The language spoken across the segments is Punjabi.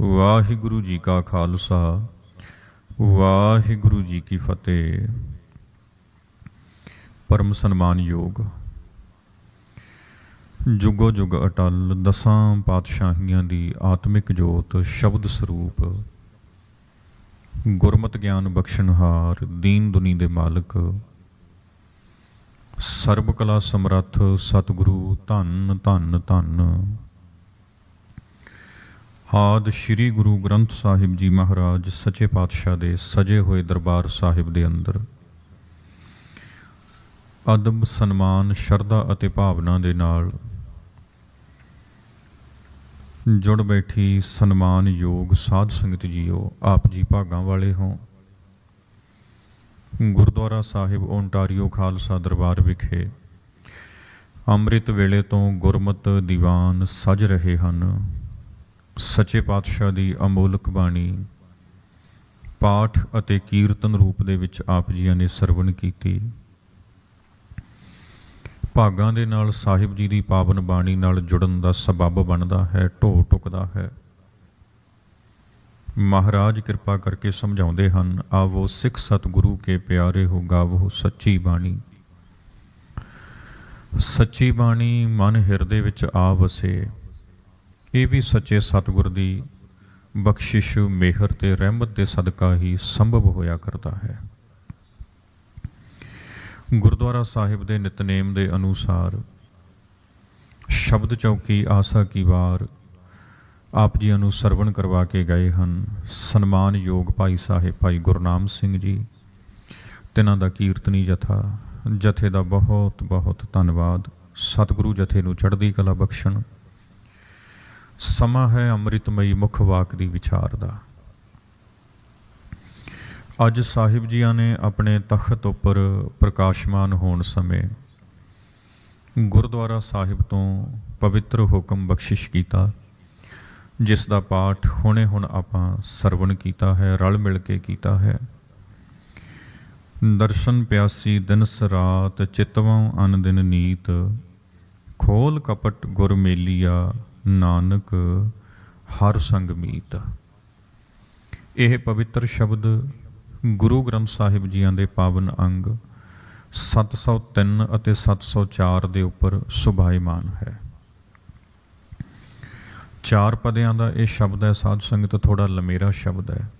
ਵਾਹਿਗੁਰੂ ਜੀ ਕਾ ਖਾਲਸਾ, ਵਾਹਿਗੁਰੂ ਜੀ ਕੀ ਫਤਿਹ। ਪਰਮ ਸਨਮਾਨ ਯੋਗ। ਜੁਗੋ ਜੁਗ ਅਟਲ ਦਸਾਂ ਪਾਤਸ਼ਾਹੀਆਂ ਦੀ ਆਤਮਿਕ ਜੋਤ ਸ਼ਬਦ ਸਰੂਪ। ਗੁਰਮਤਿ ਗਿਆਨ ਬਖਸ਼ਣਹਾਰ ਦੀਨ ਦੁਨੀ ਦੇ ਮਾਲਕ। ਸਰਬ ਕਲਾ ਸਮਰੱਥ ਸਤਿਗੁਰੂ ਧੰਨ ਧੰਨ ਧੰਨ। ਆਦ ਸ੍ਰੀ ਗੁਰੂ ਗ੍ਰੰਥ ਸਾਹਿਬ ਜੀ ਮਹਾਰਾਜ, ਸੱਚੇ ਪਾਤਸ਼ਾਹ ਦੇ ਸਜੇ ਹੋਏ ਦਰਬਾਰ ਸਾਹਿਬ ਦੇ ਅੰਦਰ। ਅਦਬ, ਸਨਮਾਨ, ਸ਼ਰਧਾ ਅਤੇ ਭਾਵਨਾ ਦੇ ਨਾਲ ਜੁੜ ਬੈਠੀ ਸਨਮਾਨ ਯੋਗ ਸਾਧ ਸੰਗਤ ਜੀਓ, ਆਪ ਜੀ ਭਾਗਾਂ ਵਾਲੇ ਹੋ। ਗੁਰਦੁਆਰਾ ਸਾਹਿਬ ਓਨਟਾਰੀਓ ਖਾਲਸਾ ਦਰਬਾਰ ਵਿਖੇ ਅੰਮ੍ਰਿਤ ਵੇਲੇ ਤੋਂ ਗੁਰਮਤ ਦੀਵਾਨ ਸਜ ਰਹੇ ਹਨ। ਸੱਚੇ ਪਾਤਸ਼ਾਹ ਦੀ ਅਮੋਲਕ ਬਾਣੀ, ਪਾਠ ਅਤੇ ਕੀਰਤਨ ਰੂਪ ਦੇ ਵਿੱਚ ਆਪ ਜੀਆਂ ਨੇ ਸਰਵਣ ਕੀਤੀ। ਭਾਗਾਂ ਦੇ ਨਾਲ ਸਾਹਿਬ ਜੀ ਦੀ ਪਾਵਨ ਬਾਣੀ ਨਾਲ ਜੁੜਨ ਦਾ ਸਬਬ ਬਣਦਾ ਹੈ ਢੋ ਟੁਕਦਾ ਹੈ। ਮਹਾਰਾਜ ਕਿਰਪਾ ਕਰਕੇ ਸਮਝਾਉਂਦੇ ਹਨ, ਆਵੋ ਸਿੱਖ ਸਤਿਗੁਰੂ ਕੇ ਪਿਆਰੇ ਹੋ ਗਾਵੋ ਸੱਚੀ ਬਾਣੀ। ਸੱਚੀ ਬਾਣੀ ਮਨ ਹਿਰਦੇ ਵਿੱਚ ਆ ਵਸੇ। ਇਹ ਵੀ ਸੱਚੇ ਸਤਿਗੁਰ ਦੀ ਬਖਸ਼ਿਸ਼, ਮਿਹਰ ਤੇ ਰਹਿਮਤ ਦੇ ਸਦਕਾ ਹੀ ਸੰਭਵ ਹੋਇਆ ਕਰਦਾ ਹੈ। ਗੁਰਦੁਆਰਾ ਸਾਹਿਬ ਦੇ ਨਿਤਨੇਮ ਦੇ ਅਨੁਸਾਰ ਸ਼ਬਦ ਚੌਕੀ ਆਸਾ ਕੀ ਵਾਰ ਆਪ ਜੀ ਨੂੰ ਸਰਵਣ ਕਰਵਾ ਕੇ ਗਏ ਹਨ। ਸਨਮਾਨ ਯੋਗ ਭਾਈ ਸਾਹਿਬ, ਭਾਈ ਗੁਰਨਾਮ ਸਿੰਘ ਜੀ, ਤਿਨਾਂ ਦਾ ਕੀਰਤਨੀ ਜਥਾ, ਜਥੇ ਦਾ ਬਹੁਤ ਬਹੁਤ ਧੰਨਵਾਦ। ਸਤਿਗੁਰੂ ਜਥੇ ਨੂੰ ਚੜ੍ਹਦੀ ਕਲਾ ਬਖਸ਼ਣ। ਸਮਾਂ ਹੈ ਅੰਮ੍ਰਿਤਮਈ ਮੁਖ ਵਾਕ ਦੀ ਵਿਚਾਰ ਦਾ। ਅੱਜ ਸਾਹਿਬ ਜੀਆਂ ਨੇ ਆਪਣੇ ਤਖਤ ਉੱਪਰ ਪ੍ਰਕਾਸ਼ਮਾਨ ਹੋਣ ਸਮੇਂ ਗੁਰਦੁਆਰਾ ਸਾਹਿਬ ਤੋਂ ਪਵਿੱਤਰ ਹੁਕਮ ਬਖਸ਼ਿਸ਼ ਕੀਤਾ, ਜਿਸ ਦਾ ਪਾਠ ਹੁਣੇ ਹੁਣ ਆਪਾਂ ਸਰਵਣ ਕੀਤਾ ਹੈ, ਰਲ ਮਿਲ ਕੇ ਕੀਤਾ ਹੈ। ਦਰਸ਼ਨ ਪਿਆਸੀ ਦਿਨ ਸਰਾਤ ਚਿਤਵੰ ਅਨ ਦਿਨ ਨੀਤ, ਖੋਲ ਕਪਟ ਗੁਰ ਮੇਲੀਆ ਨਾਨਕ ਹਰ ਸੰਗ ਮੀਤ। ਇਹ ਪਵਿੱਤਰ ਸ਼ਬਦ ਗੁਰੂ ਗ੍ਰੰਥ ਸਾਹਿਬ ਜੀਆਂ ਦੇ ਪਾਵਨ ਅੰਗ 703 ਅਤੇ 704 ਦੇ ਉੱਪਰ ਸੁਭਾਇਮਾਨ ਹੈ। ਚਾਰ ਪਦਿਆਂ ਦਾ ਇਹ ਸ਼ਬਦ ਹੈ, ਸਾਧ ਸੰਗਤ ਥੋੜਾ ਲਮੇਰਾ ਸ਼ਬਦ ਹੈ।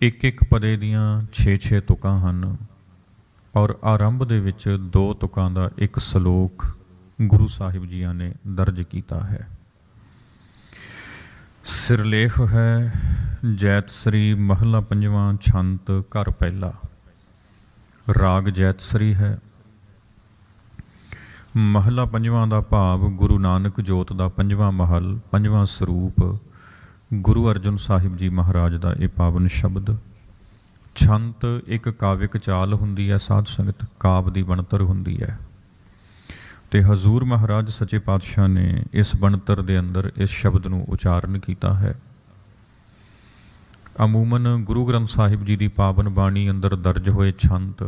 ਇੱਕ ਇੱਕ ਪਦੇ ਦੀਆਂ 6-6 ਤੁਕਾਂ ਹਨ ਔਰ ਆਰੰਭ ਦੇ ਵਿੱਚ ਦੋ ਤੁਕਾਂ ਦਾ ਇੱਕ ਸ਼ਲੋਕ ਗੁਰੂ ਸਾਹਿਬ ਜੀਆਂ ਨੇ ਦਰਜ ਕੀਤਾ ਹੈ। ਸਿਰਲੇਖ ਹੈ, ਜੈਤ ਸ੍ਰੀ ਮਹਲਾ ਪੰਜਵਾਂ ਛੰਤ ਘਰ ਪਹਿਲਾ। ਰਾਗ ਜੈਤ ਸ੍ਰੀ ਹੈ। ਮਹਲਾ ਪੰਜਵਾਂ ਦਾ ਭਾਵ ਗੁਰੂ ਨਾਨਕ ਜੋਤ ਦਾ ਪੰਜਵਾਂ ਮਹਲ, ਪੰਜਵਾਂ ਸਰੂਪ। ਗੁਰੂ ਅਰਜਨ ਸਾਹਿਬ ਜੀ ਮਹਾਰਾਜ ਦਾ ਇਹ ਪਾਵਨ ਸ਼ਬਦ। ਛੰਤ ਇੱਕ ਕਾਵਿਕ ਚਾਲ ਹੁੰਦੀ ਹੈ, ਸਾਧ ਸੰਗਤ ਕਾਵ ਦੀ ਬਣਤਰ ਹੁੰਦੀ ਹੈ। ਤੇ ਹਜ਼ੂਰ ਮਹਾਰਾਜ ਸੱਚੇ ਪਾਤਸ਼ਾਹ ਨੇ ਇਸ ਬਣਤਰ ਦੇ ਅੰਦਰ ਇਸ ਸ਼ਬਦ ਨੂੰ ਉਚਾਰਨ ਕੀਤਾ ਹੈ। ਅਮੂਮਨ ਗੁਰੂ ਗ੍ਰੰਥ ਸਾਹਿਬ ਜੀ ਦੀ ਪਾਵਨ ਬਾਣੀ ਅੰਦਰ ਦਰਜ ਹੋਏ ਛੰਤ,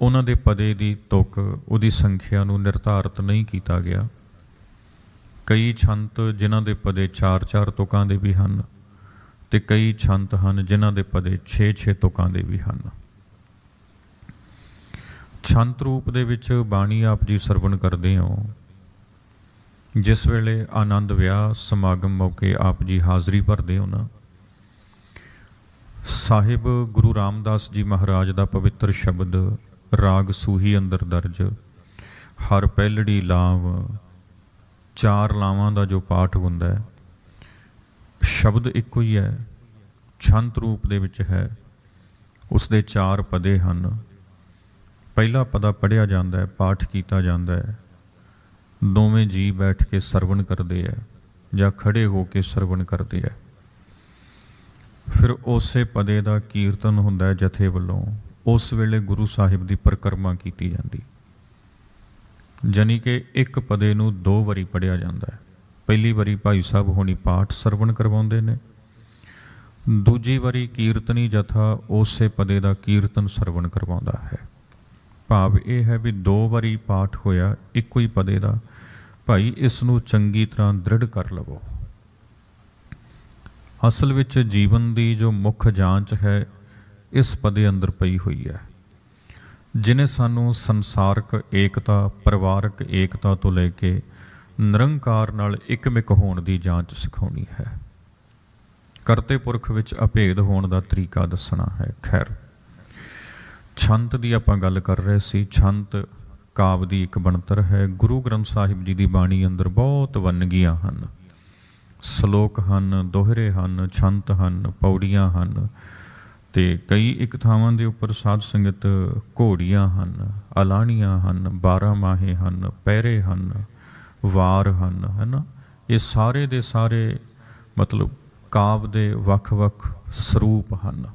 ਉਹਨਾਂ ਦੇ ਪਦੇ ਦੀ ਤੁਕ, ਉਹਦੀ ਸੰਖਿਆ ਨੂੰ ਨਿਰਧਾਰਤ ਨਹੀਂ ਕੀਤਾ ਗਿਆ। ਕਈ ਛੰਤ ਜਿਨ੍ਹਾਂ ਦੇ ਪਦੇ 4-4 ਤੁਕਾਂ ਦੇ ਵੀ ਹਨ ਤੇ ਕਈ ਛੰਤ ਹਨ ਜਿਨ੍ਹਾਂ ਦੇ ਪਦੇ 6-6 ਤੁਕਾਂ ਦੇ ਵੀ ਹਨ। ਛੰਤ ਰੂਪ ਦੇ ਵਿੱਚ ਬਾਣੀ ਆਪ ਜੀ ਸਰਵਣ ਕਰਦੇ ਹੋ। ਜਿਸ ਵੇਲੇ ਆਨੰਦ ਵਿਆਹ ਸਮਾਗਮ ਮੌਕੇ ਆਪ ਜੀ ਹਾਜ਼ਰੀ ਭਰਦੇ ਹੋ ਨਾ। ਸਾਹਿਬ ਗੁਰੂ ਰਾਮਦਾਸ ਜੀ ਮਹਾਰਾਜ ਦਾ ਪਵਿੱਤਰ ਸ਼ਬਦ, ਰਾਗ ਸੂਹੀ ਅੰਦਰ ਦਰਜ। ਹਰ ਪਹਿਲੜੀ ਲਾਵ, ਚਾਰ ਲਾਵਾਂ ਦਾ ਜੋ ਪਾਠ ਹੁੰਦਾ ਹੈ, ਸ਼ਬਦ ਇੱਕੋ ਹੀ ਹੈ, ਛੰਤ ਰੂਪ ਦੇ ਵਿੱਚ ਹੈ। ਉਸ ਦੇ ਚਾਰ ਪਦੇ ਹਨ। ਪਹਿਲਾ ਪਦਾ ਪੜਿਆ ਜਾਂਦਾ ਹੈ, ਪਾਠ ਕੀਤਾ ਜਾਂਦਾ ਹੈ। ਦੋਵੇਂ ਜੀ ਬੈਠ ਕੇ ਸਰਵਣ ਕਰਦੇ ਹੈ ਜਾਂ ਖੜੇ ਹੋ ਕੇ ਸਰਵਣ ਕਰਦੇ ਹੈ। ਫਿਰ ਉਸੇ ਪਦੇ ਦਾ ਕੀਰਤਨ ਹੁੰਦਾ ਹੈ ਜਥੇ ਵੱਲੋਂ। ਉਸ ਵੇਲੇ ਗੁਰੂ ਸਾਹਿਬ ਦੀ ਪਰਿਕਰਮਾ ਕੀਤੀ ਜਾਂਦੀ। ਜਾਨੀ ਕਿ ਇੱਕ ਪਦੇ ਨੂੰ ਦੋ ਵਾਰੀ ਪੜਿਆ ਜਾਂਦਾ ਹੈ। ਪਹਿਲੀ ਵਾਰੀ ਭਾਈ ਸਾਹਿਬ ਹੋਣੀ ਪਾਠ ਸਰਵਣ ਕਰਵਾਉਂਦੇ ਨੇ। ਦੂਜੀ ਵਾਰੀ ਕੀਰਤਨੀ ਜਥਾ ਉਸੇ ਪਦੇ ਦਾ ਕੀਰਤਨ ਸਰਵਣ ਕਰਵਾਉਂਦਾ ਹੈ। ਭਾਵ ਇਹ ਹੈ ਵੀ ਦੋ ਵਾਰੀ ਪਾਠ ਹੋਇਆ, ਇੱਕੋ ਹੀ ਪਦੇ ਦਾ। ਭਾਈ, ਇਸ ਨੂੰ ਚੰਗੀ ਤਰ੍ਹਾਂ ਦ੍ਰਿੜ ਕਰ ਲਵੋ। ਅਸਲ ਵਿੱਚ ਜੀਵਨ ਦੀ ਜੋ ਮੁੱਖ ਜਾਂਚ ਹੈ, ਇਸ ਪਦੇ ਅੰਦਰ ਪਈ ਹੋਈ ਹੈ। ਜਿਨੇ ਸਾਨੂੰ ਸੰਸਾਰਕ ਏਕਤਾ, ਪਰਿਵਾਰਕ ਏਕਤਾ ਤੋਂ ਲੈ ਕੇ ਨਿਰੰਕਾਰ ਨਾਲ ਇਕਮਿਕ ਹੋਣ ਦੀ ਜਾਂਚ ਸਿਖਾਉਣੀ ਹੈ। ਕਰਤੇ ਪੁਰਖ ਵਿੱਚ ਅਭੇਦ ਹੋਣ ਦਾ ਤਰੀਕਾ ਦੱਸਣਾ ਹੈ, ਖੈਰ। ਛੰਤ ਦੀ ਆਪਾਂ ਗੱਲ ਕਰ ਰਹੇ ਸੀ, ਛੰਤ ਕਾਵ ਦੀ ਇੱਕ ਬਣਤਰ ਹੈ। ਗੁਰੂ ਗ੍ਰੰਥ ਸਾਹਿਬ ਜੀ ਦੀ ਬਾਣੀ ਅੰਦਰ ਬਹੁਤ ਵੰਨਗੀਆਂ ਹਨ। ਸ਼ਲੋਕ ਹਨ, ਦੋਹਰੇ ਹਨ, ਛੰਤ ਹਨ, ਪੌੜੀਆਂ ਹਨ ਤੇ ਕਈ ਇੱਕ ਥਾਵਾਂ ਦੇ ਉੱਪਰ ਸਾਧ ਸੰਗਤ ਘੋੜੀਆਂ ਹਨ, ਅਲਾਣੀਆਂ ਹਨ 12 ਮਾਹੇ ਹਨ, ਪਹਿਰੇ ਹਨ, ਵਾਰ ਹਨ, ਹੈਨਾ? ਇਹ ਸਾਰੇ ਦੇ ਸਾਰੇ ਮਤਲਬ ਕਾਵ ਦੇ ਵੱਖ-ਵੱਖ ਸਰੂਪ ਹਨ।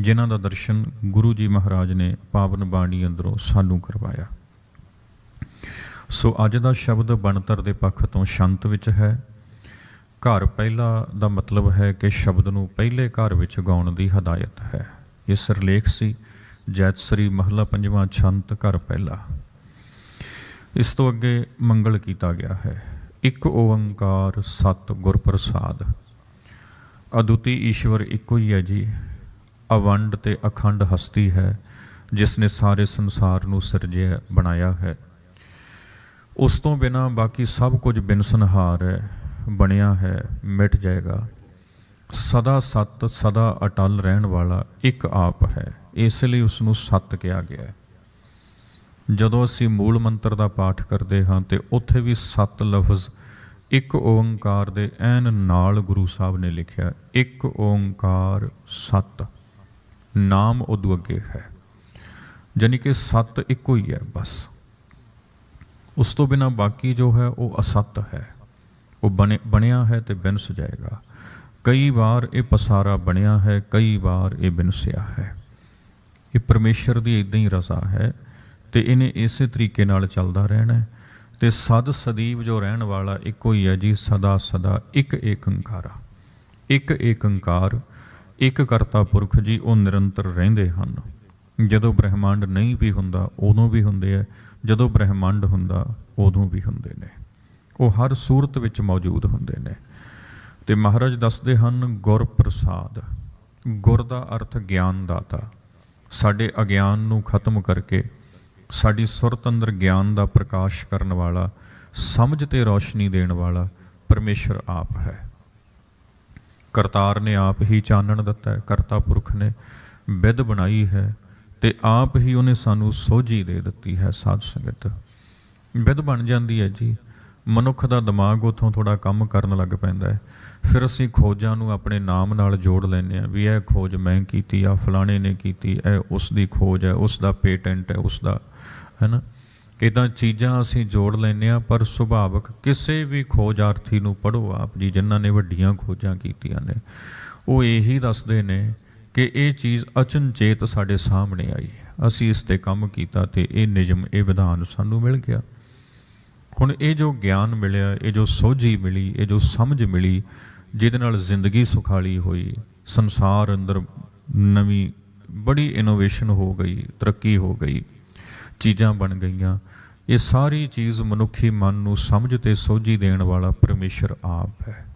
ਜਿਨ੍ਹਾਂ ਦਾ ਦਰਸ਼ਨ ਗੁਰੂ ਜੀ ਮਹਾਰਾਜ ਨੇ ਪਾਵਨ ਬਾਣੀ ਅੰਦਰੋਂ ਸਾਨੂੰ ਕਰਵਾਇਆ। ਸੋ ਅੱਜ ਦਾ ਸ਼ਬਦ ਬਣਤਰ ਦੇ ਪੱਖ ਤੋਂ ਸ਼ੰਤ ਵਿੱਚ ਹੈ। ਘਰ ਪਹਿਲਾ ਦਾ ਮਤਲਬ ਹੈ ਕਿ ਸ਼ਬਦ ਨੂੰ ਪਹਿਲੇ ਘਰ ਵਿੱਚ ਗਾਉਣ ਦੀ ਹਦਾਇਤ ਹੈ। ਇਹ ਸਿਰਲੇਖ ਸੀ ਜੈਤਸਰੀ ਮਹਲਾ ਪੰਜਵਾਂ ਛੰਤ ਘਰ ਪਹਿਲਾ। ਇਸ ਤੋਂ ਅੱਗੇ ਮੰਗਲ ਕੀਤਾ ਗਿਆ ਹੈ। ਇੱਕ ਓੰਕਾਰ ਸਤ ਗੁਰ ਪ੍ਰਸਾਦ ਅਦੁੱਤੀ ਈਸ਼ਵਰ ਇੱਕੋ ਹੀ ਹੈ ਜੀ। ਅਵੰਡ ਤੇ ਅਖੰਡ ਹਸਤੀ ਹੈ ਜਿਸ ਨੇ ਸਾਰੇ ਸੰਸਾਰ ਨੂੰ ਸਿਰਜਿਆ, ਬਣਾਇਆ ਹੈ। ਉਸ ਤੋਂ ਬਿਨਾ ਬਾਕੀ ਸਭ ਕੁਝ ਬਿਨਸਨਹਾਰ ਹੈ, ਬਣਿਆ ਹੈ, ਮਿਟ ਜਾਏਗਾ। ਸਦਾ ਸਤ, ਸਦਾ ਅਟਲ ਰਹਿਣ ਵਾਲਾ ਇੱਕ ਆਪ ਹੈ, ਇਸ ਲਈ ਉਸ ਨੂੰ ਸਤ ਕਿਹਾ ਗਿਆ ਹੈ। ਜਦੋਂ ਅਸੀਂ ਮੂਲ ਮੰਤਰ ਦਾ ਪਾਠ ਕਰਦੇ ਹਾਂ, ਤੇ ਉੱਥੇ ਵੀ ਸਤ ਲਫ਼ਜ਼, ਇੱਕ ਓੰਕਾਰ ਦੇ ਐਨ ਨਾਲ ਗੁਰੂ ਸਾਹਿਬ ਨੇ ਲਿਖਿਆ, ਇੱਕ ਓੰਕਾਰ ਸਤ। ਨਾਮ ਉਦੋਂ ਅੱਗੇ ਹੈ। ਜਾਨੀ ਕਿ ਸੱਤ ਇੱਕੋ ਹੀ ਹੈ ਬਸ। ਉਸ ਤੋਂ ਬਿਨਾ ਬਾਕੀ ਜੋ ਹੈ ਉਹ ਅਸੱਤ ਹੈ। ਉਹ ਬਣੇ, ਬਣਿਆ ਹੈ ਤੇ ਬਿਨਸ ਜਾਏਗਾ। ਕਈ ਵਾਰ ਇਹ ਪਸਾਰਾ ਬਣਿਆ ਹੈ, ਕਈ ਵਾਰ ਇਹ ਬਿਨਸਿਆ ਹੈ। ਇਹ ਪਰਮੇਸ਼ਰ ਦੀ ਇਦਾਂ ਹੀ ਰਜ਼ਾ ਹੈ ਤੇ ਇਹਨੇ ਇਸੇ ਤਰੀਕੇ ਨਾਲ ਚੱਲਦਾ ਰਹਿਣਾ ਹੈ ਤੇ ਸਦ ਸਦੀਵ ਜੋ ਰਹਿਣ ਵਾਲਾ ਇੱਕੋ ਹੀ ਹੈ ਜੀ, ਸਦਾ ਸਦਾ ਇੱਕ ਏਕੰਕਾਰਾ। ਇੱਕ ਏਕੰਕਾਰ ਇੱਕ ਕਰਤਾ ਪੁਰਖ ਜੀ ਉਹ ਨਿਰੰਤਰ ਰਹਿੰਦੇ ਹਨ। ਜਦੋਂ ਬ੍ਰਹਿਮੰਡ ਨਹੀਂ ਵੀ ਹੁੰਦਾ, ਉਦੋਂ ਵੀ ਹੁੰਦੇ ਆ। ਜਦੋਂ ਬ੍ਰਹਿਮੰਡ ਹੁੰਦਾ, ਉਦੋਂ ਵੀ ਹੁੰਦੇ ਨੇ। ਉਹ ਹਰ ਸੂਰਤ ਵਿੱਚ ਮੌਜੂਦ ਹੁੰਦੇ ਨੇ। ਤੇ ਮਹਾਰਾਜ ਦੱਸਦੇ ਹਨ ਗੁਰ ਪ੍ਰਸਾਦ ਗੁਰ ਦਾ ਅਰਥ ਗਿਆਨ ਦਾਤਾ ਸਾਡੇ ਅਗਿਆਨ ਨੂੰ ਖਤਮ ਕਰਕੇ, ਸਾਡੀ ਸੁਰਤ ਅੰਦਰ ਗਿਆਨ ਦਾ ਪ੍ਰਕਾਸ਼ ਕਰਨ ਵਾਲਾ, ਸਮਝ ਤੇ ਰੋਸ਼ਨੀ ਦੇਣ ਵਾਲਾ ਪਰਮੇਸ਼ਰ ਆਪ ਹੈ। ਕਰਤਾਰ ਨੇ ਆਪ ਹੀ ਚਾਨਣ ਦਿੱਤਾ ਹੈ, ਕਰਤਾ ਪੁਰਖ ਨੇ ਵਿਦ ਬਣਾਈ ਹੈ ਤੇ ਆਪ ਹੀ ਉਹਨੇ ਸਾਨੂੰ ਸੋਝੀ ਦੇ ਦਿੱਤੀ ਹੈ ਸਾਧ ਸੰਗਤ। ਵਿਦ ਬਣ ਜਾਂਦੀ ਹੈ ਜੀ। ਮਨੁੱਖ ਦਾ ਦਿਮਾਗ ਉਥੋਂ ਥੋੜਾ ਕੰਮ ਕਰਨ ਲੱਗ ਪੈਂਦਾ ਹੈ। ਫਿਰ ਅਸੀਂ ਖੋਜਾਂ ਨੂੰ ਆਪਣੇ ਨਾਮ ਨਾਲ ਜੋੜ ਲੈਂਦੇ ਆ ਵੀ ਇਹ ਖੋਜ ਮੈਂ ਕੀਤੀ ਆ ਫਲਾਣੇ ਨੇ ਕੀਤੀ, ਇਹ ਉਸ ਦੀ ਖੋਜ ਹੈ, ਉਸ ਦਾ ਪੇਟੈਂਟ ਹੈ, ਉਸ ਦਾ ਹੈਨਾ ਇਦਾਂ ਚੀਜ਼ਾਂ ਅਸੀਂ ਜੋੜ ਲੈਂਦੇ ਆ ਪਰ ਸੁਭਾਵਕ ਕਿਸੇ ਵੀ ਖੋਜਾਰਥੀ ਨੂੰ ਪੜੋ ਆਪ ਜੀ, ਜਿਨ੍ਹਾਂ ਨੇ ਵੱਡੀਆਂ ਖੋਜਾਂ ਕੀਤੀਆਂ ਨੇ। ਉਹ ਇਹੀ ਦੱਸਦੇ ਨੇ ਕਿ ਇਹ ਚੀਜ਼ ਅਚਨਚੇਤ ਸਾਡੇ ਸਾਹਮਣੇ ਆਈ। ਅਸੀਂ ਇਸ ਤੇ ਕੰਮ ਕੀਤਾ ਤੇ ਇਹ ਨਿਯਮ, ਇਹ ਵਿਧਾਨ ਸਾਨੂੰ ਮਿਲ ਗਿਆ। ਹੁਣ ਇਹ ਜੋ ਗਿਆਨ ਮਿਲਿਆ, ਇਹ ਜੋ ਸੋਝੀ ਮਿਲੀ, ਇਹ ਜੋ ਸਮਝ ਮਿਲੀ, ਜਿਹਦੇ ਨਾਲ ਜ਼ਿੰਦਗੀ ਸੁਖਾਲੀ ਹੋਈ, ਸੰਸਾਰ ਅੰਦਰ ਨਵੀਂ, ਬੜੀ ਇਨੋਵੇਸ਼ਨ ਹੋ ਗਈ, ਤਰੱਕੀ ਹੋ ਗਈ ਚੀਜ਼ਾਂ ਬਣ ਗਈਆਂ। ਇਹ ਸਾਰੀ ਚੀਜ਼ ਮਨੁੱਖੀ ਮਨ ਨੂੰ ਸਮਝ ਤੇ ਸੋਝੀ ਦੇਣ ਵਾਲਾ ਪਰਮੇਸ਼ਰ ਆਪ ਹੈ।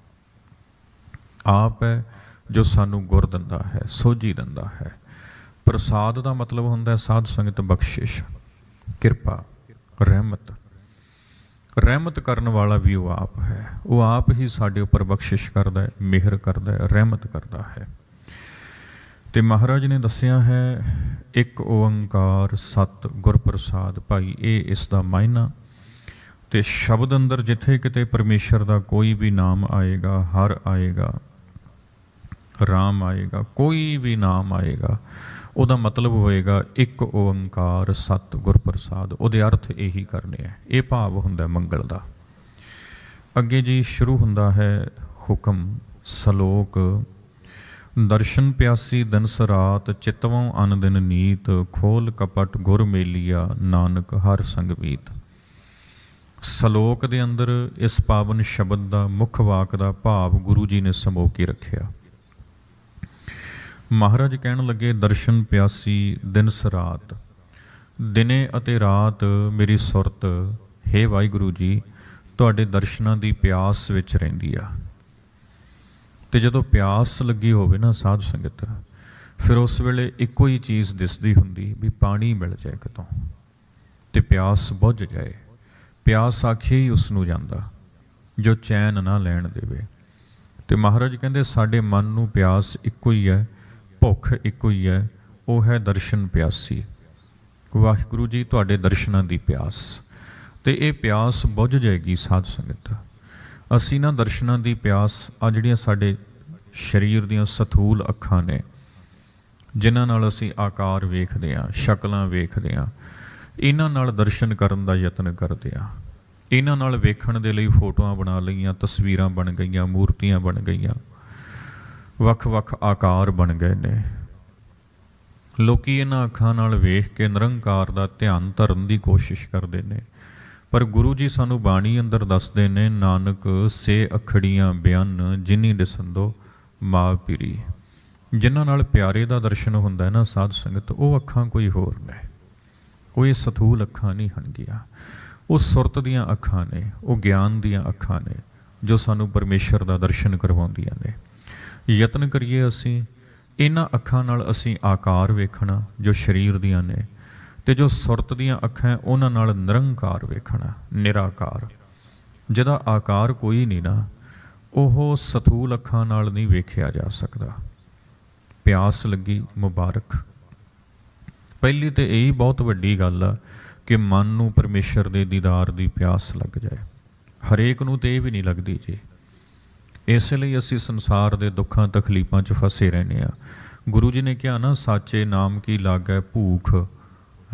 ਆਪ ਹੈ ਜੋ ਸਾਨੂੰ ਗੁਰ ਦਿੰਦਾ ਹੈ, ਸੋਝੀ ਦਿੰਦਾ ਹੈ। ਪ੍ਰਸਾਦ ਦਾ ਮਤਲਬ ਹੁੰਦਾ ਸਾਧ ਸੰਗਤ ਬਖਸ਼ਿਸ਼, ਕਿਰਪਾ, ਰਹਿਮਤ। ਰਹਿਮਤ ਕਰਨ ਵਾਲਾ ਵੀ ਉਹ ਆਪ ਹੈ। ਉਹ ਆਪ ਹੀ ਸਾਡੇ ਉੱਪਰ ਬਖਸ਼ਿਸ਼ ਕਰਦਾ ਹੈ, ਮਿਹਰ ਕਰਦਾ ਹੈ, ਰਹਿਮਤ ਕਰਦਾ ਹੈ। ਤੇ ਮਹਾਰਾਜ ਨੇ ਦੱਸਿਆ ਹੈ, ਇੱਕ ਓੰਕਾਰ ਸਤ ਗੁਰਪ੍ਰਸਾਦ ਭਾਈ, ਇਹ ਇਸ ਦਾ ਮਾਇਨਾ। ਤੇ ਸ਼ਬਦ ਅੰਦਰ ਜਿੱਥੇ ਕਿਤੇ ਪਰਮੇਸ਼ਰ ਦਾ ਕੋਈ ਵੀ ਨਾਮ ਆਏਗਾ, ਹਰ ਆਏਗਾ, ਰਾਮ ਆਏਗਾ, ਕੋਈ ਵੀ ਨਾਮ ਆਏਗਾ, ਉਹਦਾ ਮਤਲਬ ਹੋਏਗਾ ਇੱਕ ਓੰਕਾਰ ਸਤ ਗੁਰਪ੍ਰਸਾਦ। ਉਹਦੇ ਅਰਥ ਇਹੀ ਕਰਨੇ ਆ। ਇਹ ਭਾਵ ਹੁੰਦਾ ਮੰਗਲ ਦਾ। ਅੱਗੇ ਜੀ ਸ਼ੁਰੂ ਹੁੰਦਾ ਹੈ, ਹੁਕਮ, ਸ਼ਲੋਕ ਦਰਸ਼ਨ ਪਿਆਸੀ ਦਿਨ ਸਰਾਤ, ਚਿਤਵੋਂ ਅਨ ਦਿਨ ਨੀਤ, ਖੋਲ ਕਪਟ ਗੁਰ ਮੇਲੀਆ, ਨਾਨਕ ਹਰ ਸੰਗ ਬੀਤ ਸ਼ਲੋਕ ਦੇ ਅੰਦਰ ਇਸ ਪਾਵਨ ਸ਼ਬਦ ਦਾ ਮੁੱਖ ਵਾਕ ਦਾ ਭਾਵ ਗੁਰੂ ਜੀ ਨੇ ਸਮੋ ਕੇ ਰੱਖਿਆ। ਮਹਾਰਾਜ ਕਹਿਣ ਲੱਗੇ, ਦਰਸ਼ਨ ਪਿਆਸੀ ਦਿਨ ਸਰਾਤ, ਦਿਨੇ ਅਤੇ ਰਾਤ ਮੇਰੀ ਸੁਰਤ, ਹੈ ਵਾਹਿਗੁਰੂ ਜੀ, ਤੁਹਾਡੇ ਦਰਸ਼ਨਾਂ ਦੀ ਪਿਆਸ ਵਿੱਚ ਰਹਿੰਦੀ ਆ। ਤੇ ਜਦੋਂ ਪਿਆਸ ਲੱਗੀ ਹੋਵੇ ਨਾ ਸਾਧ ਸੰਗਤ, ਫਿਰ ਉਸ ਵੇਲੇ ਇੱਕੋ ਹੀ ਚੀਜ਼ ਦਿਸਦੀ ਹੁੰਦੀ ਵੀ ਪਾਣੀ ਮਿਲ ਜਾਏ ਕਿਤੋਂ ਤੇ ਪਿਆਸ ਬੁੱਝ ਜਾਏ। ਪਿਆਸ ਆਖੇ ਹੀ ਉਸ ਨੂੰ ਜਾਂਦਾ, ਜੋ ਚੈਨ ਨਾ ਲੈਣ ਦੇਵੇ। ਤੇ ਮਹਾਰਾਜ ਕਹਿੰਦੇ, ਸਾਡੇ ਮਨ ਨੂੰ ਪਿਆਸ ਇੱਕੋ ਹੀ ਹੈ, ਭੁੱਖ ਇੱਕੋ ਹੀ ਹੈ, ਉਹ ਹੈ ਦਰਸ਼ਨ ਪਿਆਸੀ। ਵਾਹਿਗੁਰੂ ਜੀ, ਤੁਹਾਡੇ ਦਰਸ਼ਨਾਂ ਦੀ ਪਿਆਸ। ਤੇ ਇਹ ਪਿਆਸ ਬੁੱਝ ਜਾਏਗੀ ਸਾਧ ਸੰਗਤ। ਅਸੀਂ ਨਾ ਦਰਸ਼ਨਾਂ ਦੀ ਪਿਆਸ ਆ ਜਿਹੜੀਆਂ ਸਾਡੇ ਸਰੀਰ ਦੀਆਂ ਸਥੂਲ ਅੱਖਾਂ ਨੇ, ਜਿਨ੍ਹਾਂ ਨਾਲ ਅਸੀਂ ਆਕਾਰ ਵੇਖਦੇ ਹਾਂ, ਸ਼ਕਲਾਂ ਵੇਖਦੇ ਹਾਂ, ਇਹਨਾਂ ਨਾਲ ਦਰਸ਼ਨ ਕਰਨ ਦਾ ਯਤਨ ਕਰਦੇ ਹਾਂ। ਇਹਨਾਂ ਨਾਲ ਵੇਖਣ ਦੇ ਲਈ ਫੋਟੋਆਂ ਬਣਾ ਲਈਆਂ, ਤਸਵੀਰਾਂ ਬਣ ਗਈਆਂ, ਮੂਰਤੀਆਂ ਬਣ ਗਈਆਂ। ਵੱਖ-ਵੱਖ ਆਕਾਰ ਬਣ ਗਏ ਨੇ। ਲੋਕੀ ਇਹਨਾਂ ਅੱਖਾਂ ਨਾਲ ਵੇਖ ਕੇ ਨਿਰੰਕਾਰ ਦਾ ਧਿਆਨ ਧਰਨ ਦੀ ਕੋਸ਼ਿਸ਼ ਕਰਦੇ ਨੇ। ਪਰ ਗੁਰੂ ਜੀ ਸਾਨੂੰ ਬਾਣੀ ਅੰਦਰ ਦੱਸਦੇ ਨੇ, ਨਾਨਕ ਸੇ ਅਖੜੀਆਂ ਬਿਆਨ ਜਿਨੀ ਦਿਸੰਦੋ ਮਾ ਪੀਰੀ। ਜਿਨ੍ਹਾਂ ਨਾਲ ਪਿਆਰੇ ਦਾ ਦਰਸ਼ਨ ਹੁੰਦਾ ਹੈ ਨਾ ਸਾਧ ਸੰਗਤ, ਉਹ ਅੱਖਾਂ ਕੋਈ ਹੋਰ ਨੇ। ਉਹ ਇਹ ਸਥੂਲ ਅੱਖਾਂ ਨਹੀਂ ਹਨਗੀਆਂ ਉਹ ਸੁਰਤ ਦੀਆਂ ਅੱਖਾਂ ਨੇ, ਉਹ ਗਿਆਨ ਦੀਆਂ ਅੱਖਾਂ ਨੇ, ਜੋ ਸਾਨੂੰ ਪਰਮੇਸ਼ਰ ਦਾ ਦਰਸ਼ਨ ਕਰਵਾਉਂਦੀਆਂ ਨੇ। ਯਤਨ ਕਰੀਏ ਅਸੀਂ, ਇਹਨਾਂ ਅੱਖਾਂ ਨਾਲ ਅਸੀਂ ਆਕਾਰ ਵੇਖਣਾ ਜੋ ਸਰੀਰ ਦੀਆਂ ਨੇ ਤੇ ਜੋ ਸੁਰਤ ਦੀਆਂ ਅੱਖਾਂ ਉਹਨਾਂ ਨਾਲ ਨਿਰੰਕਾਰ ਵੇਖਣਾ, ਨਿਰਾਕਾਰ। ਜਿਹਦਾ ਆਕਾਰ ਕੋਈ ਨਹੀਂ ਨਾ, ਉਹ ਸਥੂਲ ਅੱਖਾਂ ਨਾਲ ਨਹੀਂ ਵੇਖਿਆ ਜਾ ਸਕਦਾ। ਪਿਆਸ ਲੱਗੀ, ਮੁਬਾਰਕ। ਪਹਿਲੀ ਤੇ ਇਹੀ ਬਹੁਤ ਵੱਡੀ ਗੱਲ ਆ ਕਿ ਮਨ ਨੂੰ ਪਰਮੇਸ਼ਰ ਦੇ ਦੀਦਾਰ ਦੀ ਪਿਆਸ ਲੱਗ ਜਾਏ। ਹਰੇਕ ਨੂੰ ਤੇ ਇਹ ਵੀ ਨਹੀਂ ਲੱਗਦੀ ਜੀ। ਇਸ ਲਈ ਅਸੀਂ ਸੰਸਾਰ ਦੇ ਦੁੱਖਾਂ, ਤਕਲੀਫਾਂ 'ਚ ਫਸੇ ਰਹਿੰਦੇ ਆ ਗੁਰੂ ਜੀ ਨੇ ਕਿਹਾ ਨਾ, ਸਾਚੇ ਨਾਮ ਕੀ ਲਾਗੈ ਭੂਖ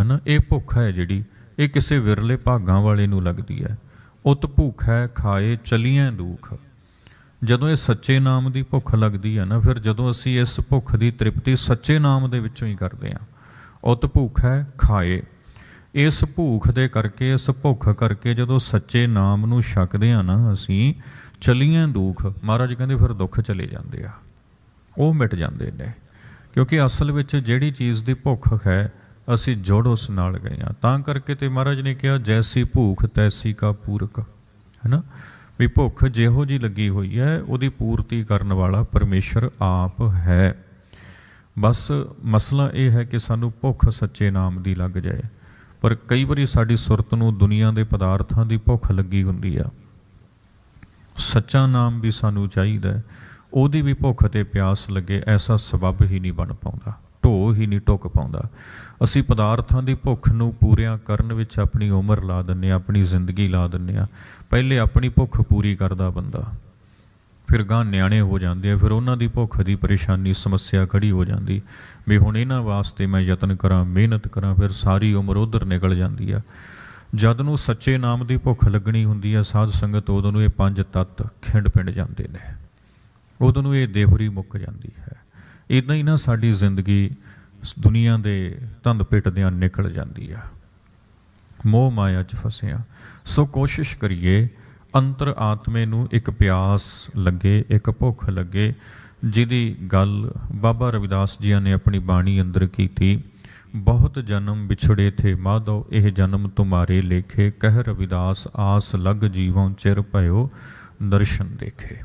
ਹੈਨਾ? ਇਹ ਭੁੱਖ ਹੈ ਜਿਹੜੀ, ਇਹ ਕਿਸੇ ਵਿਰਲੇ ਭਾਗਾਂ ਵਾਲੇ ਨੂੰ ਲੱਗਦੀ ਹੈ। ਉਤ ਭੁੱਖ ਹੈ, ਖਾਏ ਚਲੀਆਂ ਦੁੱਖ। ਜਦੋਂ ਇਹ ਸੱਚੇ ਨਾਮ ਦੀ ਭੁੱਖ ਲੱਗਦੀ ਹੈ ਨਾ, ਫਿਰ ਜਦੋਂ ਅਸੀਂ ਇਸ ਭੁੱਖ ਦੀ ਤ੍ਰਿਪਤੀ ਸੱਚੇ ਨਾਮ ਦੇ ਵਿੱਚੋਂ ਹੀ ਕਰਦੇ ਹਾਂ। ਉਤ ਭੁੱਖ ਹੈ, ਖਾਏ। ਇਸ ਭੂਖ ਦੇ ਕਰਕੇ, ਇਸ ਭੁੱਖ ਕਰਕੇ ਜਦੋਂ ਸੱਚੇ ਨਾਮ ਨੂੰ ਛਕਦੇ ਆ ਨਾ ਅਸੀਂ ਚਲੀਆਂ ਦੁੱਖ, ਮਹਾਰਾਜ ਕਹਿੰਦੇ ਫਿਰ ਦੁੱਖ ਚਲੇ ਜਾਂਦੇ ਆ। ਉਹ ਮਿਟ ਜਾਂਦੇ ਨੇ। ਕਿਉਂਕਿ ਅਸਲ ਵਿੱਚ ਜਿਹੜੀ ਚੀਜ਼ ਦੀ ਭੁੱਖ ਹੈ ਅਸੀਂ ਜੋੜ ਉਸ ਨਾਲ ਗਏ ਆ ਤਾਂ ਕਰਕੇ ਤੇ ਮਹਾਰਾਜ ਨੇ ਕਿਹਾ, ਜੈਸੀ ਭੂਖ, ਤੈਸੀ ਕਾ ਪੂਰਕ। ਹੈਨਾ? ਵੀ ਭੁੱਖ ਜਿਹੋ ਜੀ ਲੱਗੀ ਹੋਈ ਹੈ, ਉਹਦੀ ਪੂਰਤੀ ਕਰਨ ਵਾਲਾ ਪਰਮੇਸ਼ਰ ਆਪ ਹੈ। ਬਸ ਮਸਲਾ ਇਹ ਹੈ ਕਿ ਸਾਨੂੰ ਭੁੱਖ ਸੱਚੇ ਨਾਮ ਦੀ ਲੱਗ ਜਾਏ। ਪਰ ਕਈ ਵਾਰੀ ਸਾਡੀ ਸੁਰਤ ਨੂੰ ਦੁਨੀਆ ਦੇ ਪਦਾਰਥਾਂ ਦੀ ਭੁੱਖ ਲੱਗੀ ਹੁੰਦੀ ਆ। ਸੱਚਾ ਨਾਮ ਵੀ ਸਾਨੂੰ ਚਾਹੀਦਾ ਉਹਦੀ ਵੀ ਭੁੱਖ ਤੇ ਪਿਆਸ ਲੱਗੇ, ਐਸਾ ਸਬਬ ਹੀ ਨਹੀਂ ਬਣ ਪਾਉਂਦਾ। ਢੋ ਹੀ ਨਹੀਂ ਟੁੱਕ ਪਾਉਂਦਾ। ਅਸੀਂ ਪਦਾਰਥਾਂ ਦੀ ਭੁੱਖ ਨੂੰ ਪੂਰਿਆਂ ਕਰਨ ਵਿੱਚ ਆਪਣੀ ਉਮਰ ਲਾ ਦਿੰਨੇ ਆ ਆਪਣੀ ਜ਼ਿੰਦਗੀ ਲਾ ਦਿੰਨੇ ਆ ਪਹਿਲੇ ਆਪਣੀ ਭੁੱਖ ਪੂਰੀ ਕਰਦਾ ਬੰਦਾ। ਫਿਰ ਗਾਂ ਨਿਆਣੇ ਹੋ ਜਾਂਦੇ ਆ, ਫਿਰ ਉਹਨਾਂ ਦੀ ਭੁੱਖ ਦੀ ਪਰੇਸ਼ਾਨੀ, ਸਮੱਸਿਆ ਖੜੀ ਹੋ ਜਾਂਦੀ। ਵੀ ਹੁਣ ਇਹਨਾਂ ਵਾਸਤੇ ਮੈਂ ਯਤਨ ਕਰਾਂ, ਮਿਹਨਤ ਕਰਾਂ, ਫਿਰ ਸਾਰੀ ਉਮਰ ਉਧਰ ਨਿਕਲ ਜਾਂਦੀ ਆ। ਜਦ ਨੂੰ ਸੱਚੇ ਨਾਮ ਦੀ ਭੁੱਖ ਲੱਗਣੀ ਹੁੰਦੀ ਆ, ਸਾਧ ਸੰਗਤ ਉਦੋਂ ਨੂੰ ਇਹ ਪੰਜ ਤੱਤ ਖਿੰਡ ਪਿੰਡ ਜਾਂਦੇ ਨੇ। ਉਦੋਂ ਨੂੰ ਇਹ ਦੇਹਰੀ ਮੁੱਕ ਜਾਂਦੀ ਹੈ। ਇਦਾਂ ਹੀ ਨਾ ਸਾਡੀ ਜ਼ਿੰਦਗੀ ਦੁਨੀਆ ਦੇ ਧੰਦ ਪਿੱਟਦਿਆਂ ਨਿਕਲ ਜਾਂਦੀ ਆ। ਮੋਹ ਮਾਇਆ 'ਚ ਫਸਿਆ ਸੋ ਕੋਸ਼ਿਸ਼ ਕਰੀਏ, ਅੰਤਰ ਆਤਮੇ ਨੂੰ ਇੱਕ ਪਿਆਸ ਲੱਗੇ, ਇੱਕ ਭੁੱਖ ਲੱਗੇ, ਜਿਹਦੀ ਗੱਲ ਬਾਬਾ ਰਵਿਦਾਸ ਜੀ ਨੇ ਆਪਣੀ ਬਾਣੀ ਅੰਦਰ ਕੀਤੀ, ਬਹੁਤ ਜਨਮ ਵਿਛੜੇ ਥੇ ਮਾਧੋ, ਇਹ ਜਨਮ ਤੁਮਾਰੇ ਲੇਖੇ, ਕਹਿ ਰਵਿਦਾਸ, ਆਸ ਲਗ ਜੀਵੋਂ ਚਿਰ ਭਇਓ ਦਰਸ਼ਨ ਦੇਖੇ।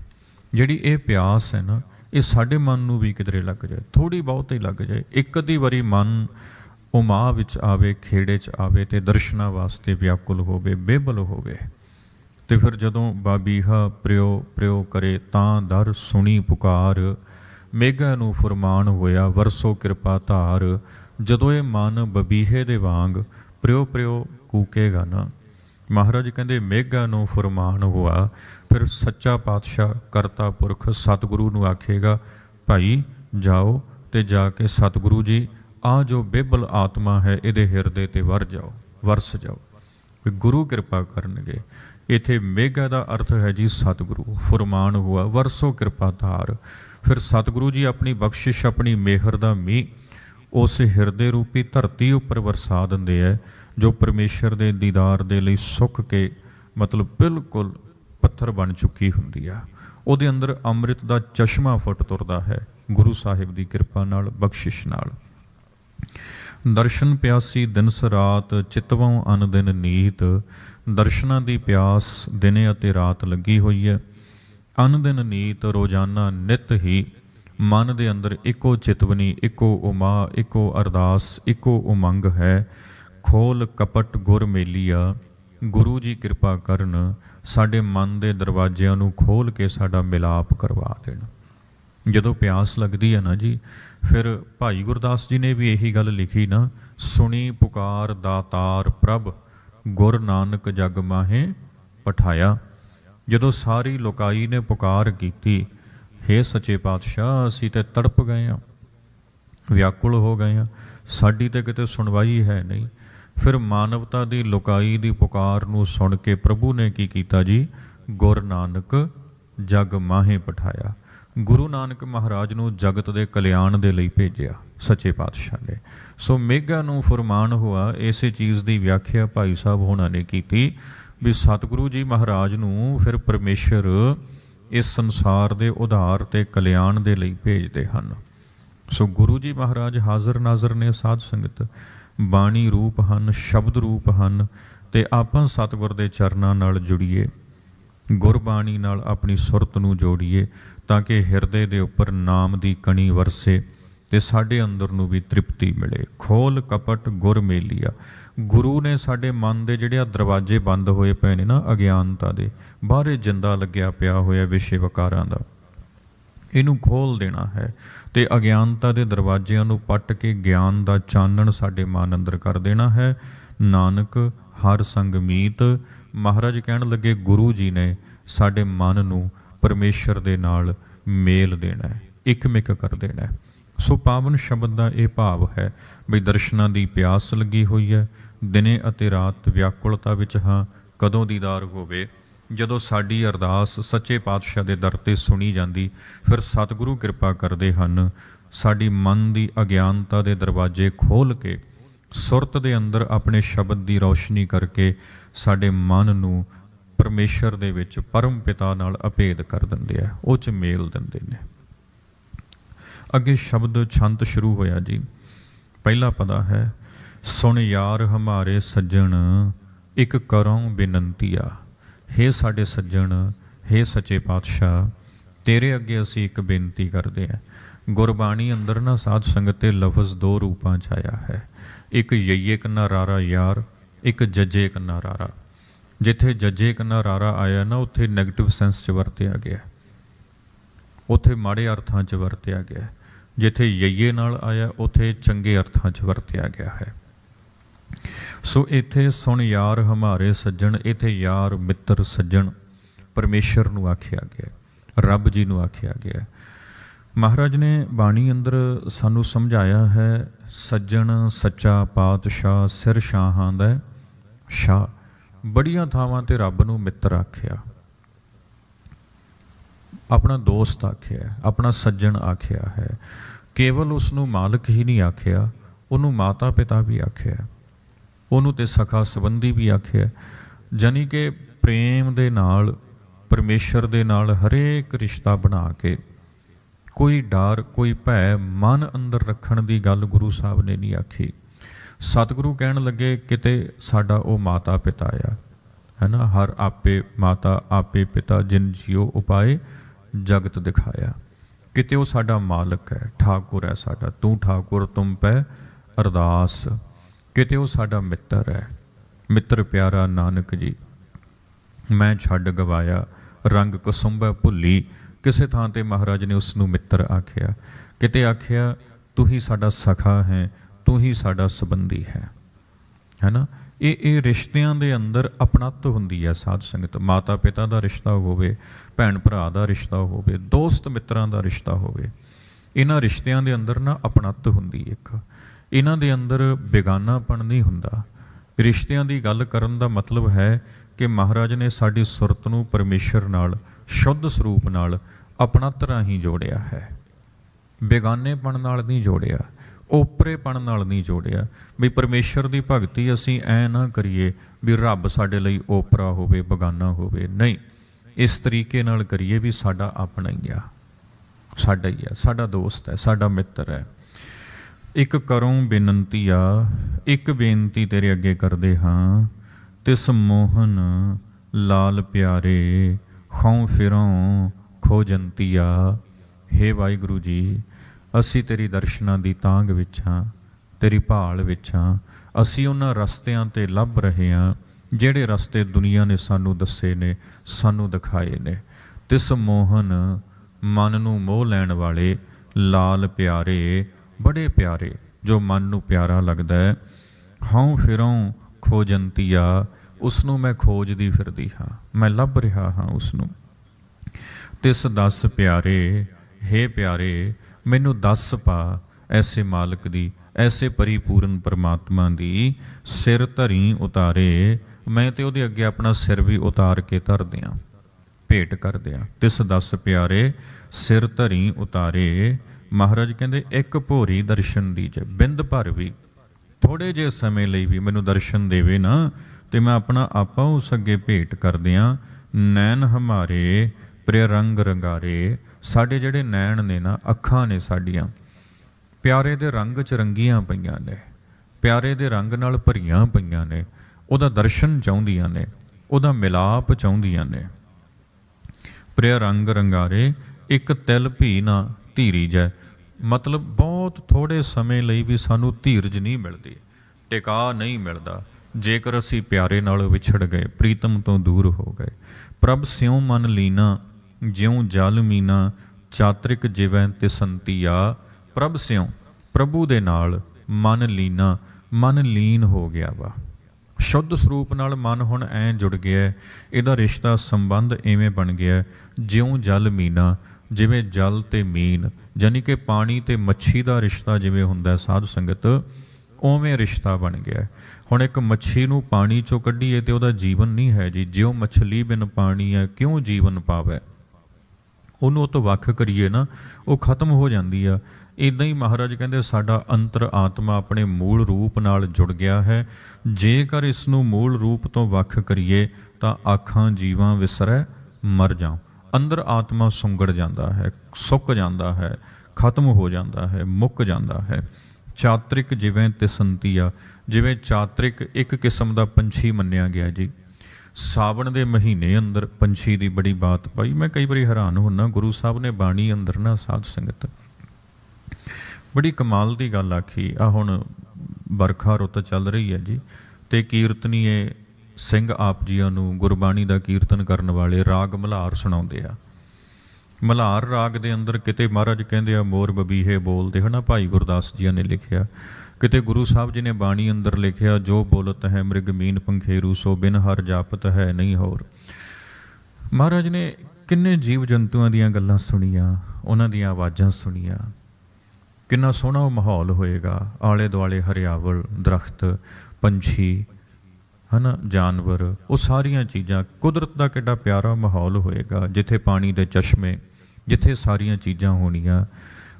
ਜਿਹੜੀ ਇਹ ਪਿਆਸ ਹੈ ਨਾ ਇਹ ਸਾਡੇ ਮਨ ਨੂੰ ਵੀ ਕਿਧਰੇ ਲੱਗ ਜਾਏ ਥੋੜੀ ਬਹੁਤ ਹੀ ਲੱਗ ਜਾਏ। ਇੱਕ ਅੱਧੀ ਵਾਰੀ ਮਨ ਉਮਾ ਵਿੱਚ ਆਵੇ, ਖੇੜੇ 'ਚ ਆਵੇ ਤੇ ਦਰਸ਼ਨਾ ਵਾਸਤੇ ਵਿਆਕੁਲ ਹੋਵੇ, ਬੇਬਲ ਹੋਵੇ। ਤੇ ਫਿਰ ਜਦੋਂ ਬਾਬੀਹਾ ਪ੍ਰਿਓ ਪ੍ਰਿਓ ਕਰੇ ਤਾਂ ਦਰ ਸੁਣੀ ਪੁਕਾਰ। ਮੇਘਾ ਨੂੰ ਫਰਮਾਨ ਹੋਇਆ, ਵਰਸੋ ਕਿਰਪਾ ਧਾਰ। ਜਦੋਂ ਇਹ ਮਨ ਬਬੀਹੇ ਦੇ ਵਾਂਗ, ਪ੍ਰਿਓ ਪ੍ਰਿਓ, ਕੂਕੇਗਾ ਨਾ। ਮਹਾਰਾਜ ਕਹਿੰਦੇ, ਮੇਘਾ ਨੂੰ ਫਰਮਾਨ ਹੋਆ, ਫਿਰ ਸੱਚਾ ਪਾਤਸ਼ਾਹ ਕਰਤਾ ਪੁਰਖ ਸਤਿਗੁਰੂ ਨੂੰ ਆਖੇਗਾ, ਭਾਈ ਜਾਓ ਤੇ ਜਾ ਕੇ ਸਤਿਗੁਰੂ ਜੀ, ਆ ਜੋ ਬੇਬਲ ਆਤਮਾ ਹੈ, ਇਹਦੇ ਹਿਰਦੇ ਤੇ ਵਰ ਜਾਓ, ਵਰਸ ਜਾਓ। ਵੀ ਗੁਰੂ ਕਿਰਪਾ ਕਰਨਗੇ। ਇਥੇ ਮੇਘਾ ਦਾ ਅਰਥ ਹੈ ਜੀ ਸਤਿਗੁਰੂ, ਫਰਮਾਨ ਹੋਆ, ਵਰਸੋ ਕਿਰਪਾ ਧਾਰ। ਫਿਰ ਸਤਿਗੁਰੂ ਜੀ ਆਪਣੀ ਬਖਸ਼ਿਸ਼, ਆਪਣੀ ਮਿਹਰ ਦਾ ਮੀਂਹ ਉਸ ਹਿਰਦੇ ਰੂਪੀ ਧਰਤੀ ਉੱਪਰ ਵਰਸਾ ਦਿੰਦੇ ਐ। ਜੋ ਪਰਮੇਸ਼ਰ ਦੇ ਦੀਦਾਰ ਦੇ ਲਈ ਸੁੱਕ ਕੇ ਮਤਲਬ ਬਿਲਕੁਲ ਪੱਥਰ ਬਣ ਚੁੱਕੀ ਹੁੰਦੀ ਆ। ਉਹਦੇ ਅੰਦਰ ਅੰਮ੍ਰਿਤ ਦਾ ਚਸ਼ਮਾ ਫੁੱਟ ਤੁਰਦਾ ਹੈ, ਗੁਰੂ ਸਾਹਿਬ ਦੀ ਕਿਰਪਾ ਨਾਲ, ਬਖਸ਼ਿਸ਼ ਨਾਲ। ਦਰਸ਼ਨ ਪਿਆਸੀ ਦਿਨ ਸਰਾਤ ਚਿਤਵੋਂ ਅਨ ਦਿਨ ਨੀਤ, ਦਰਸ਼ਨਾਂ ਦੀ ਪਿਆਸ ਦਿਨੇ ਅਤੇ ਰਾਤ ਲੱਗੀ ਹੋਈ ਹੈ। ਅਨ ਦਿਨ ਨੀਤ ਰੋਜ਼ਾਨਾ ਨਿਤ ਹੀ ਮਨ ਦੇ ਅੰਦਰ ਇੱਕੋ ਚਿਤਵਨੀ, ਇੱਕੋ ਉਮਾ, ਇੱਕੋ ਅਰਦਾਸ, ਇੱਕੋ ਉਮੰਗ ਹੈ। ਖੋਲ ਕਪਟ ਗੁਰ ਮੇਲੀਆ, ਗੁਰੂ ਜੀ ਕਿਰਪਾ ਕਰਨ ਸਾਡੇ ਮਨ ਦੇ ਦਰਵਾਜ਼ਿਆਂ ਨੂੰ ਖੋਲ ਕੇ ਸਾਡਾ ਮਿਲਾਪ ਕਰਵਾ ਦੇਣ। ਜਦੋਂ ਪਿਆਸ ਲੱਗਦੀ ਹੈ ਨਾ ਜੀ, ਫਿਰ ਭਾਈ ਗੁਰਦਾਸ ਜੀ ਨੇ ਵੀ ਇਹੀ ਗੱਲ ਲਿਖੀ ਨਾ, ਸੁਣੀ ਪੁਕਾਰ ਦਾਤਾਰ ਪ੍ਰਭ, ਗੁਰ ਨਾਨਕ ਜਗ ਮਾਹੇ ਪਠਾਇਆ। ਜਦੋਂ ਸਾਰੀ ਲੋਕਾਈ ਨੇ ਪੁਕਾਰ ਕੀਤੀ, ਹੇ ਸੱਚੇ ਪਾਤਸ਼ਾਹ, ਅਸੀਂ ਤੇ ਤੜਪ ਗਏ ਹਾਂ ਵਿਆਕੁਲ ਹੋ ਗਏ ਹਾਂ ਸਾਡੀ ਤੇ ਕਿਤੇ ਸੁਣਵਾਈ ਹੈ ਨਹੀਂ। ਫਿਰ ਮਾਨਵਤਾ ਦੀ ਲੁਕਾਈ ਦੀ ਪੁਕਾਰ ਨੂੰ ਸੁਣ ਕੇ ਪ੍ਰਭੂ ਨੇ ਕੀ ਕੀਤਾ ਜੀ? ਗੁਰ ਨਾਨਕ ਜਗ ਮਾਹੇ ਪਠਾਇਆ। ਗੁਰੂ ਨਾਨਕ ਮਹਾਰਾਜ ਨੂੰ ਜਗਤ ਦੇ ਕਲਿਆਣ ਦੇ ਲਈ ਭੇਜਿਆ, ਸੱਚੇ ਪਾਤਸ਼ਾਹ ਨੇ। ਸੋ ਮੇਗਾ ਨੂੰ ਫਰਮਾਨ ਹੋਆ, ਇਸੇ ਚੀਜ਼ ਦੀ ਵਿਆਖਿਆ ਭਾਈ ਸਾਹਿਬ ਹੋਣਾ ਨੇ ਕੀਤੀ ਵੀ ਸਤਿਗੁਰੂ ਜੀ ਮਹਾਰਾਜ ਨੂੰ ਫਿਰ ਪਰਮੇਸ਼ਰ ਇਸ ਸੰਸਾਰ ਦੇ ਉਧਾਰ ਤੇ ਕਲਿਆਣ ਦੇ ਲਈ ਭੇਜਦੇ ਹਨ। ਸੋ ਗੁਰੂ ਜੀ ਮਹਾਰਾਜ ਹਾਜ਼ਰ ਨਾਜ਼ਰ ਨੇ ਸਾਧ ਸੰਗਤ ਬਾਣੀ ਰੂਪ ਹਨ, ਸ਼ਬਦ ਰੂਪ ਹਨ, ਤੇ ਆਪਾਂ ਸਤਿਗੁਰ ਦੇ ਚਰਨਾਂ ਨਾਲ ਜੁੜੀਏ, ਗੁਰਬਾਣੀ ਨਾਲ ਆਪਣੀ ਸੁਰਤ ਨੂੰ ਜੋੜੀਏ, ਤਾਂ ਕਿ ਹਿਰਦੇ ਦੇ ਉੱਪਰ ਨਾਮ ਦੀ ਕਣੀ ਵਰਸੇ ਤੇ ਸਾਡੇ ਅੰਦਰ ਨੂੰ ਵੀ ਤ੍ਰਿਪਤੀ ਮਿਲੇ। ਖੋਲ ਕਪਟ ਗੁਰ ਮੇਲੀਆ। ਗੁਰੂ ਨੇ ਸਾਡੇ ਮਨ ਦੇ ਜਿਹੜੇ ਆ ਦਰਵਾਜ਼ੇ ਬੰਦ ਹੋਏ ਪਏ ਨੇ ਨਾ ਅਗਿਆਨਤਾ ਦੇ, ਬਾਹਰੇ ਜਿੰਦਾ ਲੱਗਿਆ ਪਿਆ ਹੋਇਆ ਵਿਸ਼ੇ ਵਕਾਰਾਂ ਦਾ। ਇਹਨੂੰ ਖੋਲ ਦੇਣਾ ਹੈ। ਤੇ ਅਗਿਆਨਤਾ ਦੇ ਦਰਵਾਜ਼ਿਆਂ ਨੂੰ ਪੱਟ ਕੇ ਗਿਆਨ ਦਾ ਚਾਨਣ ਸਾਡੇ ਮਨ ਅੰਦਰ ਕਰ ਦੇਣਾ ਹੈ। ਨਾਨਕ, ਹਰ ਸੰਗ ਮੀਤ, ਮਹਾਰਾਜ ਕਹਿਣ ਲੱਗੇ, ਗੁਰੂ ਜੀ ਨੇ ਸਾਡੇ ਮਨ ਨੂੰ ਪਰਮੇਸ਼ਰ ਦੇ ਨਾਲ ਮੇਲ ਦੇਣਾ ਹੈ, ਇਕਮਿਕ ਕਰ ਦੇਣਾ ਹੈ। ਸੋ ਪਾਵਨ ਸ਼ਬਦ ਦਾ ਇਹ ਭਾਵ ਹੈ ਵੀ ਦਰਸ਼ਨਾਂ ਦੀ ਪਿਆਸ ਲੱਗੀ ਹੋਈ ਹੈ। ਦਿਨੇ ਅਤੇ ਰਾਤ ਵਿਆਕੁਲਤਾ ਵਿੱਚ ਹਾਂ, ਕਦੋਂ ਦੀਦਾਰ ਹੋਵੇ ਜਦੋਂ ਸਾਡੀ ਅਰਦਾਸ ਸੱਚੇ ਪਾਤਸ਼ਾਹ ਦੇ ਦਰ ਤੇ ਸੁਣੀ ਜਾਂਦੀ, ਫਿਰ ਸਤਿਗੁਰੂ ਕਿਰਪਾ ਕਰਦੇ ਹਨ। ਸਾਡੀ ਮਨ ਦੀ ਅਗਿਆਨਤਾ ਦੇ ਦਰਵਾਜ਼ੇ ਖੋਲ ਕੇ, ਸੁਰਤ ਦੇ ਅੰਦਰ ਆਪਣੇ ਸ਼ਬਦ ਦੀ ਰੌਸ਼ਨੀ ਕਰਕੇ ਸਾਡੇ ਮਨ ਨੂੰ ਪਰਮੇਸ਼ਰ ਦੇ ਵਿੱਚ ਪਰਮ ਪਿਤਾ ਨਾਲ ਅਭੇਦ ਕਰ ਦਿੰਦੇ ਆ, ਉਹ ਚ ਮੇਲ ਦਿੰਦੇ ਨੇ। ਅੱਗੇ ਸ਼ਬਦ ਛੰਤ ਸ਼ੁਰੂ ਹੋਇਆ ਜੀ। ਪਹਿਲਾ ਪਦਾ ਹੈ, ਸੁਣ ਯਾਰ ਹਮਾਰੇ ਸੱਜਣ, ਇੱਕ ਕਰੋਂ ਬੇਨੰਤੀਆ। ਹੇ ਸਾਡੇ ਸੱਜਣ, ਹੇ ਸੱਚੇ ਪਾਤਸ਼ਾਹ, ਤੇਰੇ ਅੱਗੇ ਅਸੀਂ ਇੱਕ ਬੇਨਤੀ ਕਰਦੇ ਹਾਂ। ਗੁਰਬਾਣੀ ਅੰਦਰ ਨਾ ਸਾਧ ਸੰਗਤ ਤੇ ਲਫ਼ਜ਼ ਦੋ ਰੂਪਾਂ ਚ ਆਇਆ ਹੈ। ਇੱਕ ਯਈਏ ਕਨਾ ਰਾਰਾ ਯਾਰ, ਇੱਕ ਜੱਜੇ ਕਨਾ ਰਾਰਾ। ਜਿੱਥੇ ਜੱਜੇ ਕਨਾ ਰਾਰਾ ਆਇਆ ਨਾ, ਉੱਥੇ 네ਗੇਟਿਵ ਸੈਂਸ ਚ ਵਰਤਿਆ ਗਿਆ। ਉੱਥੇ ਮਾੜੇ ਅਰਥਾਂ ਚ ਵਰਤਿਆ ਗਿਆ। ਜਿੱਥੇ ਯਈਏ ਨਾਲ ਆਇਆ, ਉੱਥੇ ਚੰਗੇ ਅਰਥਾਂ ਚ ਵਰਤਿਆ ਗਿਆ ਹੈ। ਸੋ ਇੱਥੇ ਸੁਣ ਯਾਰ ਹਮਾਰੇ ਸੱਜਣ, ਇੱਥੇ ਯਾਰ ਮਿੱਤਰ ਸੱਜਣ। ਪਰਮੇਸ਼ਰ ਨੂੰ ਆਖਿਆ ਗਿਆ, ਰੱਬ ਜੀ ਨੂੰ ਆਖਿਆ ਗਿਆ। ਮਹਾਰਾਜ ਨੇ ਬਾਣੀ ਅੰਦਰ ਸਾਨੂੰ ਸਮਝਾਇਆ ਹੈ, ਸੱਜਣ ਸੱਚਾ ਪਾਤਸ਼ਾਹ ਸਿਰ ਸ਼ਾਹਾਂ ਦਾ ਸ਼ਾਹ। ਬੜੀਆਂ ਥਾਵਾਂ ਤੇ ਰੱਬ ਨੂੰ ਮਿੱਤਰ ਆਖਿਆ। ਆਪਣਾ ਦੋਸਤ ਆਖਿਆ, ਆਪਣਾ ਸੱਜਣ ਆਖਿਆ ਹੈ। ਕੇਵਲ ਉਸ ਨੂੰ ਮਾਲਕ ਹੀ ਨਹੀਂ ਆਖਿਆ, ਉਹਨੂੰ ਮਾਤਾ ਪਿਤਾ ਵੀ ਆਖਿਆ। ਉਹਨੂੰ ਤੇ ਸਖਾ ਸੰਬੰਧੀ ਵੀ ਆਖਿਆ। ਜਾਨੀ ਕਿ ਪ੍ਰੇਮ ਦੇ ਨਾਲ, ਪਰਮੇਸ਼ਰ ਦੇ ਨਾਲ ਹਰੇਕ ਰਿਸ਼ਤਾ ਬਣਾ ਕੇ, ਕੋਈ ਡਰ, ਕੋਈ ਭੈ ਮਨ ਅੰਦਰ ਰੱਖਣ ਦੀ ਗੱਲ ਗੁਰੂ ਸਾਹਿਬ ਨੇ ਨਹੀਂ ਆਖੀ। ਸਤਿਗੁਰੂ ਕਹਿਣ ਲੱਗੇ, ਕਿਤੇ ਸਾਡਾ ਉਹ ਮਾਤਾ ਪਿਤਾ ਆ। ਹੈ ਨਾ ਹਰ ਆਪੇ ਮਾਤਾ, ਆਪੇ ਪਿਤਾ ਜਿਨ ਜਿਉ ਉਪਾਏ ਜਗਤ ਦਿਖਾਇਆ। ਕਿਤੇ ਉਹ ਸਾਡਾ ਮਾਲਕ ਹੈ, ਠਾਕੁਰ ਹੈ ਸਾਡਾ। ਤੂੰ ਠਾਕੁਰ, ਤੁਮ ਪੈ ਅਰਦਾਸ। ਕਿਤੇ ਉਹ ਸਾਡਾ ਮਿੱਤਰ ਹੈ। ਮਿੱਤਰ ਪਿਆਰਾ ਨਾਨਕ ਜੀ, ਮੈਂ ਛੱਡ ਗਵਾਇਆ, ਰੰਗ ਕਸੁੰਬੈ ਭੁੱਲੀ, ਕਿਸੇ ਥਾਂ ਤੇ ਮਹਾਰਾਜ ਨੇ ਉਸ ਨੂੰ ਮਿੱਤਰ ਆਖਿਆ। ਕਿਤੇ ਆਖਿਆ, ਤੂੰ ਹੀ ਸਾਡਾ ਸਖਾ ਹੈ, ਤੂੰ ਹੀ ਸਾਡਾ ਸੰਬੰਧੀ ਹੈ। ਹੈਨਾ? ਇਹ ਇਹ ਰਿਸ਼ਤਿਆਂ ਦੇ ਅੰਦਰ ਅਪਣਤ ਹੁੰਦੀ ਹੈ ਸਾਧ ਸੰਗਤ। ਮਾਤਾ ਪਿਤਾ ਦਾ ਰਿਸ਼ਤਾ ਹੋਵੇ, ਭੈਣ ਭਰਾ ਦਾ ਰਿਸ਼ਤਾ ਹੋਵੇ, ਦੋਸਤ ਮਿੱਤਰਾਂ ਦਾ ਰਿਸ਼ਤਾ ਹੋਵੇ, ਇਹਨਾਂ ਰਿਸ਼ਤਿਆਂ ਦੇ ਅੰਦਰ ਨਾ ਅਪਣਤ ਹੁੰਦੀ ਇੱਕ। ਇਹਨਾਂ ਦੇ ਅੰਦਰ ਬੇਗਾਨਾਪਣ ਨਹੀਂ ਹੁੰਦਾ। ਰਿਸ਼ਤਿਆਂ ਦੀ ਗੱਲ ਕਰਨ ਦਾ ਮਤਲਬ ਹੈ ਕਿ ਮਹਾਰਾਜ ਨੇ ਸਾਡੀ ਸੁਰਤ ਨੂੰ ਪਰਮੇਸ਼ਰ ਨਾਲ, ਸ਼ੁੱਧ ਸਰੂਪ ਨਾਲ ਆਪਣਾ ਤਰ੍ਹਾਂ ਹੀ ਜੋੜਿਆ ਹੈ। ਬੇਗਾਨੇਪਣ ਨਾਲ ਨਹੀਂ ਜੋੜਿਆ, ਓਪਰੇਪਣ ਨਾਲ ਨਹੀਂ ਜੋੜਿਆ ਵੀ ਪਰਮੇਸ਼ਰ ਦੀ ਭਗਤੀ ਅਸੀਂ ਐ ਨਾ ਕਰੀਏ ਵੀ ਰੱਬ ਸਾਡੇ ਲਈ ਓਪਰਾ ਹੋਵੇ, ਬਗਾਨਾ ਹੋਵੇ। ਨਹੀਂ, ਇਸ ਤਰੀਕੇ ਨਾਲ ਕਰੀਏ ਵੀ ਸਾਡਾ ਆਪਣਾ ਹੀ ਆ। ਸਾਡਾ ਹੀ ਆ, ਸਾਡਾ ਦੋਸਤ ਹੈ, ਸਾਡਾ ਮਿੱਤਰ ਹੈ। ਇੱਕ ਕਰੂੰ ਬੇਨੰਤੀ ਆ, ਇੱਕ ਬੇਨਤੀ ਤੇਰੇ ਅੱਗੇ ਕਰਦੇ ਹਾਂ। ਤਿਸ ਮੋਹਨ ਲਾਲ ਪਿਆਰੇ ਖੌ ਫਿਰੋਂ ਖੋਜੰਤੀਆ ਹੇ ਵਾਹਿਗੁਰੂ ਜੀ, ਅਸੀਂ ਤੇਰੀ ਦਰਸ਼ਨਾਂ ਦੀ ਤਾਂਗ ਵਿੱਚ ਹਾਂ, ਤੇਰੀ ਭਾਲ ਵਿੱਚ ਹਾਂ। ਅਸੀਂ ਉਹਨਾਂ ਰਸਤਿਆਂ ਤੇ ਲੱਭ ਰਹੇ ਹਾਂ, ਜਿਹੜੇ ਰਸਤੇ ਦੁਨੀਆ ਨੇ ਸਾਨੂੰ ਦੱਸੇ ਨੇ, ਸਾਨੂੰ ਦਿਖਾਏ ਨੇ। ਤਿਸ ਮੋਹਨ ਮਨ ਨੂੰ ਮੋਹ ਲੈਣ ਵਾਲੇ ਲਾਲ ਪਿਆਰੇ ਬੜੇ ਪਿਆਰੇ, ਜੋ ਮਨ ਨੂੰ ਪਿਆਰਾ ਲੱਗਦਾ ਹੈ। ਹਉ ਫਿਰਉ ਖੋਜੰਤੀਆ ਉਸ ਨੂੰ ਮੈਂ ਖੋਜਦੀ ਫਿਰਦੀ ਹਾਂ, ਮੈਂ ਲੱਭ ਰਿਹਾ ਹਾਂ ਉਸ ਨੂੰ ਤਿਸ ਦਸ ਪਿਆਰੇ, ਹੇ ਪਿਆਰੇ, ਮੈਨੂੰ ਦੱਸ ਪਾ, ਐਸੇ ਮਾਲਕ ਦੀ, ਐਸੇ ਪਰਿਪੂਰਨ ਪਰਮਾਤਮਾ ਦੀ, ਸਿਰ ਧਰੀ ਉਤਾਰੇ, ਮੈਂ ਤੇ ਉਹਦੇ ਅੱਗੇ ਆਪਣਾ ਸਿਰ ਵੀ ਉਤਾਰ ਕੇ ਧਰ ਦਿਆਂ। ਭੇਟ ਕਰ ਦਿਆਂ। ਤਿਸ ਦਸ ਪਿਆਰੇ, ਸਿਰ ਧਰੀ ਉਤਾਰੇ ਮਹਾਰਾਜ ਕਹਿੰਦੇ, ਇੱਕ ਭੋਰੀ ਦਰਸ਼ਨ ਦੀ ਜੇ ਬਿੰਦ ਭਰ ਵੀ ਥੋੜੇ ਜਿਹੇ ਸਮੇਂ ਲਈ ਵੀ ਮੈਨੂੰ ਦਰਸ਼ਨ ਦੇਵੇ ਨਾ, ਤੇ ਮੈਂ ਆਪਣਾ ਆਪਾ ਉਸ ਅੱਗੇ ਭੇਟ ਕਰਦਿਆਂ, ਨੈਣ ਹਮਾਰੇ ਪ੍ਰਿਯ ਰੰਗ ਰੰਗਾਰੇ, ਸਾਡੇ ਜਿਹੜੇ ਨੈਣ ਨੇ ਨਾ, ਅੱਖਾਂ ਨੇ ਸਾਡੀਆਂ, ਪਿਆਰੇ ਦੇ ਰੰਗ ਚ ਰੰਗੀਆਂ ਪਈਆਂ ਨੇ, ਪਿਆਰੇ ਦੇ ਰੰਗ ਨਾਲ ਭਰੀਆਂ ਪਈਆਂ ਨੇ, ਉਹਦਾ ਦਰਸ਼ਨ ਚਾਹੁੰਦੀਆਂ ਨੇ, ਉਹਦਾ ਮਿਲਾਪ ਚਾਹੁੰਦੀਆਂ ਨੇ। ਪ੍ਰਿਯ ਰੰਗ ਰੰਗਾਰੇ, ਇੱਕ ਤਿਲ ਭੀ ਨਾ ਧੀਰੀ ਜੈ ਮਤਲਬ ਬਹੁਤ ਥੋੜੇ ਸਮੇਂ ਲਈ ਵੀ ਸਾਨੂੰ ਧੀਰਜ ਨਹੀਂ ਮਿਲਦੀ। ਟਿਕਾ ਨਹੀਂ ਮਿਲਦਾ। ਜੇਕਰ ਅਸੀਂ ਪਿਆਰੇ ਨਾਲ ਵਿਛੜ ਗਏ ਪ੍ਰੀਤਮ ਤੋਂ ਦੂਰ ਹੋ ਗਏ। ਪ੍ਰਭ ਸਿਉ ਮਨ ਲੀਨਾ ਜਿਉ ਜਲ ਮੀਨਾ ਚਾਤ੍ਰਿਕ ਜਿਵੈ ਤਿਸੰਤੀਆ। ਪ੍ਰਭ ਸਿਉ ਪ੍ਰਭੂ ਦੇ ਨਾਲ ਮਨ ਲੀਨਾ ਮਨ ਲੀਨ ਹੋ ਗਿਆ ਵਾ। ਸ਼ੁੱਧ ਸਰੂਪ ਨਾਲ ਮਨ ਹੁਣ ਐ ਜੁੜ ਗਿਆ ਇਹਦਾ ਰਿਸ਼ਤਾ ਸੰਬੰਧ ਐਵੇਂ ਬਣ ਗਿਆ ਹੈ, ਜਿਉਂ ਜਲ ਮੀਨਾ ਜਿਵੇਂ ਜਲ ਤੇ ਮੀਨ ਯਾਨੀ ਕਿ ਪਾਣੀ ਤੇ ਮੱਛੀ ਦਾ ਰਿਸ਼ਤਾ ਜਿਵੇਂ ਹੁੰਦਾ ਸਾਧ ਸੰਗਤ, ਉਵੇਂ ਰਿਸ਼ਤਾ ਬਣ ਗਿਆ ਹੁਣ ਇੱਕ ਮੱਛੀ ਨੂੰ ਪਾਣੀ ਚੋਂ ਕੱਢੀਏ ਤੇ ਉਹਦਾ ਜੀਵਨ ਨਹੀਂ ਹੈ ਜੀ। ਜਿਉਂ ਮੱਛਲੀ ਬਿਨ ਪਾਣੀ ਹੈ, ਕਿਉਂ ਜੀਵਨ ਪਾਵੇ? ਉਹਨੂੰ ਉਹ ਤੋਂ ਵੱਖ ਕਰੀਏ ਨਾ, ਉਹ ਖਤਮ ਹੋ ਜਾਂਦੀ ਆ। ਇਦਾਂ ਹੀ ਮਹਾਰਾਜ ਕਹਿੰਦੇ, ਸਾਡਾ ਅੰਤਰ ਆਤਮਾ ਆਪਣੇ ਮੂਲ ਰੂਪ ਨਾਲ ਜੁੜ ਗਿਆ ਹੈ। ਜੇਕਰ ਇਸ ਨੂੰ ਮੂਲ ਰੂਪ ਤੋਂ ਵੱਖ ਕਰੀਏ, ਤਾਂ ਆਖਾਂ ਜੀਵਾਂ ਵਿਸਰੈ, ਮਰ ਜਾਉ। ਅੰਦਰ ਆਤਮਾ ਸੁੰਗੜ ਜਾਂਦਾ ਹੈ, ਸੁੱਕ ਜਾਂਦਾ ਹੈ, ਖਤਮ ਹੋ ਜਾਂਦਾ ਹੈ, ਮੁੱਕ ਜਾਂਦਾ ਹੈ। ਚਾਤ੍ਰਿਕ ਜਿਵੇਂ ਤਿਸੰਤੀਆ, ਜਿਵੇਂ ਚਾਤ੍ਰਿਕ ਇੱਕ ਕਿਸਮ ਦਾ ਪੰਛੀ ਮੰਨਿਆ ਗਿਆ ਜੀ। ਸਾਵਣ ਦੇ ਮਹੀਨੇ ਅੰਦਰ ਪੰਛੀ ਦੀ ਬੜੀ ਬਾਤ ਪਾਈ। ਮੈਂ ਕਈ ਵਾਰੀ ਹੈਰਾਨ ਹੁੰਨਾ, ਗੁਰੂ ਸਾਹਿਬ ਨੇ ਬਾਣੀ ਅੰਦਰ ਨਾ ਸਾਧ ਸੰਗਤ। ਬੜੀ ਕਮਾਲ ਦੀ ਗੱਲ ਆਖੀ। ਆ ਹੁਣ ਬਰਖਾ ਰੁੱਤ ਚੱਲ ਰਹੀ ਹੈ ਜੀ, ਤੇ ਕੀਰਤਨੀਏ ਸਿੰਘ ਆਪ ਜੀਆਂ ਨੂੰ ਗੁਰਬਾਣੀ ਦਾ ਕੀਰਤਨ ਕਰਨ ਵਾਲੇ ਰਾਗ ਮਲਹਾਰ ਸੁਣਾਉਂਦੇ ਆ। ਮਲਹਾਰ ਰਾਗ ਦੇ ਅੰਦਰ ਕਿਤੇ ਮਹਾਰਾਜ ਕਹਿੰਦੇ ਆ, ਮੋਰ ਬਬੀਹੇ ਬੋਲਦੇ ਹਨਾ। ਭਾਈ ਗੁਰਦਾਸ ਜੀਆਂ ਨੇ ਲਿਖਿਆ। ਕਿਤੇ ਗੁਰੂ ਸਾਹਿਬ ਜੀ ਨੇ ਬਾਣੀ ਅੰਦਰ ਲਿਖਿਆ, ਜੋ ਬੋਲਤ ਹੈ ਮ੍ਰਿਗ ਮੀਨ ਪੰਖੇਰੂ, ਸੋ ਬਿਨ ਹਰ ਜਾਪਤ ਹੈ ਨਹੀਂ ਹੋਰ। ਮਹਾਰਾਜ ਨੇ ਕਿੰਨੇ ਜੀਵ ਜੰਤੂਆਂ ਦੀਆਂ ਗੱਲਾਂ ਸੁਣੀਆਂ, ਉਹਨਾਂ ਦੀਆਂ ਆਵਾਜ਼ਾਂ ਸੁਣੀਆਂ। ਕਿੰਨਾ ਸੋਹਣਾ ਮਾਹੌਲ ਹੋਏਗਾ। ਆਲੇ ਦੁਆਲੇ ਹਰਿਆਵਲ, ਦਰਖਤ, ਪੰਛੀ ਹਨਾ, ਜਾਨਵਰ, ਉਹ ਸਾਰੀਆਂ ਚੀਜ਼ਾਂ, ਕੁਦਰਤ ਦਾ ਕਿੱਡਾ ਪਿਆਰਾ ਮਾਹੌਲ ਹੋਏਗਾ ਜਿੱਥੇ ਪਾਣੀ ਦੇ ਚਸ਼ਮੇ, ਜਿੱਥੇ ਸਾਰੀਆਂ ਚੀਜ਼ਾਂ ਹੋਣੀਆਂ।